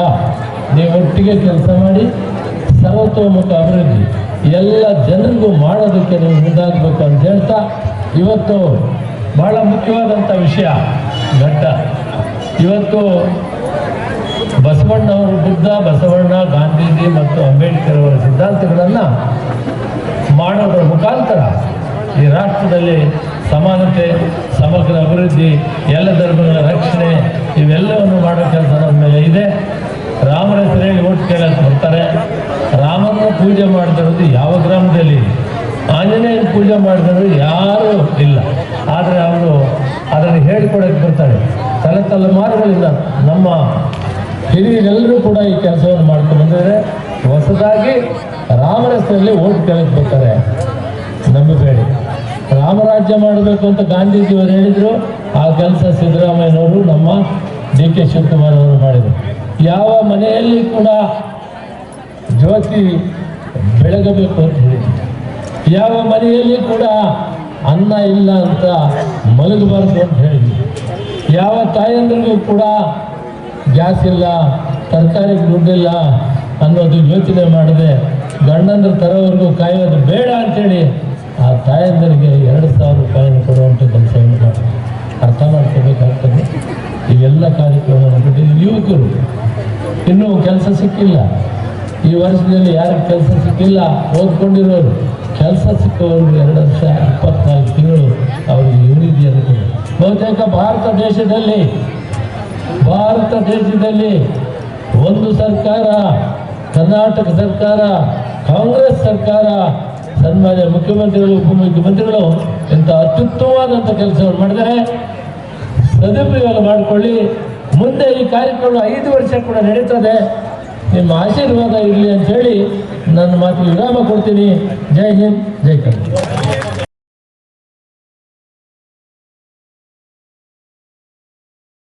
ನೀವು ಒಟ್ಟಿಗೆ ಕೆಲಸ ಮಾಡಿ, ಸರ್ವತೋಮುಖ ಅಭಿವೃದ್ಧಿ. ಎಲ್ಲ ಜನರಿಗೂ ಮಾಡೋದಕ್ಕೆ ನೀವು ಮುಂದಾಗಬೇಕು ಅಂತ ಹೇಳ್ತಾ, ಇವತ್ತು ಬಹಳ ಮುಖ್ಯವಾದಂಥ ವಿಷಯ ಘಟ್ಟ. ಇವತ್ತು ಬಸವಣ್ಣ ಅವರು ಬುದ್ಧ ಬಸವಣ್ಣ, ಗಾಂಧೀಜಿ ಮತ್ತು ಅಂಬೇಡ್ಕರ್ ಅವರ ಸಿದ್ಧಾಂತಗಳನ್ನು ಮಾಡೋದರ ಮುಖಾಂತರ ಈ ರಾಷ್ಟ್ರದಲ್ಲಿ ಸಮಾನತೆ, ಸಮಗ್ರ ಅಭಿವೃದ್ಧಿ, ಎಲ್ಲ ಧರ್ಮಗಳ ರಕ್ಷಣೆ ಇವೆಲ್ಲವನ್ನು ಮಾಡೋ ಕೆಲಸ ನಮ್ಮ ಮೇಲೆ ಇದೆ. ರಾಮನ ಓಟ್ ಕೇಳಕ್ಕೆ ಬರ್ತಾರೆ. ರಾಮನ ಪೂಜೆ ಮಾಡ್ತಿರೋದು ಯಾವ ಗ್ರಾಮದಲ್ಲಿ? ಆಂಜನೇಯನ ಪೂಜೆ ಮಾಡಿದ್ರು ಯಾರೂ ಇಲ್ಲ. ಆದರೆ ಅವರು ಅದನ್ನು ಹೇಳಿಕೊಡಕ್ಕೆ ಬರ್ತಾರೆ. ತಲೆ ತಲೆಮಾರುಗಳಿಂದ ನಮ್ಮ ಹಿರಿಯರೆಲ್ಲರೂ ಕೂಡ ಈ ಕೆಲಸವನ್ನು ಮಾಡ್ಕೊಂಡು ಬಂದಿದ್ದಾರೆ. ಹೊಸದಾಗಿ ರಾಮರಸ್ತೆಯಲ್ಲಿ ಓಟ್ ಕೇಳಕ್ಕೆ ಬರ್ತಾರೆ. ನಂಬಬೇಡಿ. ರಾಮರಾಜ್ಯ ಮಾಡಬೇಕು ಅಂತ ಗಾಂಧೀಜಿಯವರು ಹೇಳಿದರು. ಆ ಕೆಲಸ ಸಿದ್ದರಾಮಯ್ಯನವರು ನಮ್ಮ ಡಿ ಕೆ ಶಿವಕುಮಾರ್ ಅವರು ಮಾಡಿದರು. ಯಾವ ಮನೆಯಲ್ಲಿ ಕೂಡ ಜ್ಯೋತಿ ಬೆಳಗಬೇಕು ಅಂತ ಹೇಳಿದ್ರು. ಯಾವ ಮನೆಯಲ್ಲಿ ಕೂಡ ಅನ್ನ ಇಲ್ಲ ಅಂತ ಮಲಗಬಾರ್ದು ಅಂತ ಹೇಳಿದ್ರು. ಯಾವ ತಾಯಂದ್ರಿಗೂ ಕೂಡ ಗ್ಯಾಸ್ ಇಲ್ಲ, ತರಕಾರಿ ದುಡ್ಡಿಲ್ಲ ಅನ್ನೋದು ಯೋಚನೆ ಮಾಡಿದೆ ಗಂಡಂದ್ರ ತರೋವರೆಗೂ ಕಾಯೋದು ಬೇಡ ಅಂತೇಳಿ ಆ ತಾಯಂದರಿಗೆ ಎರಡು ಸಾವಿರ ರೂಪಾಯಿನ ಕೊಡುವಂಥ ಕೆಲಸವನ್ನು ಮಾಡಿ ಅರ್ಥ ಮಾಡ್ಕೋಬೇಕಾಗ್ತದೆ. ಇವೆಲ್ಲ ಕಾರ್ಯಕ್ರಮವನ್ನು ಕೊಟ್ಟಿದ್ದು ಯುವಕರು. ಇನ್ನೂ ಕೆಲಸ ಸಿಕ್ಕಿಲ್ಲ. ಈ ವರ್ಷದಲ್ಲಿ ಯಾರಿಗೆ ಕೆಲಸ ಸಿಕ್ಕಿಲ್ಲ, ಓದ್ಕೊಂಡಿರೋರು. ಕೆಲಸ ಸಿಕ್ಕವರಿಗೆ ಎರಡು ವರ್ಷ, ಇಪ್ಪತ್ನಾಲ್ಕು ತಿಂಗಳು ಅವರಿಗೆ ಯೂನಿಟಿ ಅನುಕೂಲ ಬಹುತೇಕ ಭಾರತ ದೇಶದಲ್ಲಿ ಭಾರತ ದೇಶದಲ್ಲಿ ಒಂದು ಸರ್ಕಾರ, ಕರ್ನಾಟಕ ಸರ್ಕಾರ, ಕಾಂಗ್ರೆಸ್ ಸರ್ಕಾರ, ಸನ್ಮಾನ್ಯ ಮುಖ್ಯಮಂತ್ರಿಗಳು, ಉಪಮುಖ್ಯಮಂತ್ರಿಗಳು ಇಂಥ ಅತ್ಯುತ್ತಮವಾದಂಥ ಕೆಲಸವನ್ನು ಮಾಡಿದರೆ ಸದುಪಯೋಗ ಮಾಡಿಕೊಳ್ಳಿ. ಮುಂದೆ ಈ ಕಾರ್ಯಕ್ರಮ ಐದು ವರ್ಷ ಕೂಡ ನಡೀತದೆ. ನಿಮ್ಮ ಆಶೀರ್ವಾದ ಇರಲಿ ಅಂತ ಹೇಳಿ ನನ್ನ ಮಾತು ವಿರಾಮ ಕೊಡ್ತೀನಿ. ಜೈ ಹಿಂದ್, ಜೈ ಕರ್ನಾಟಕ.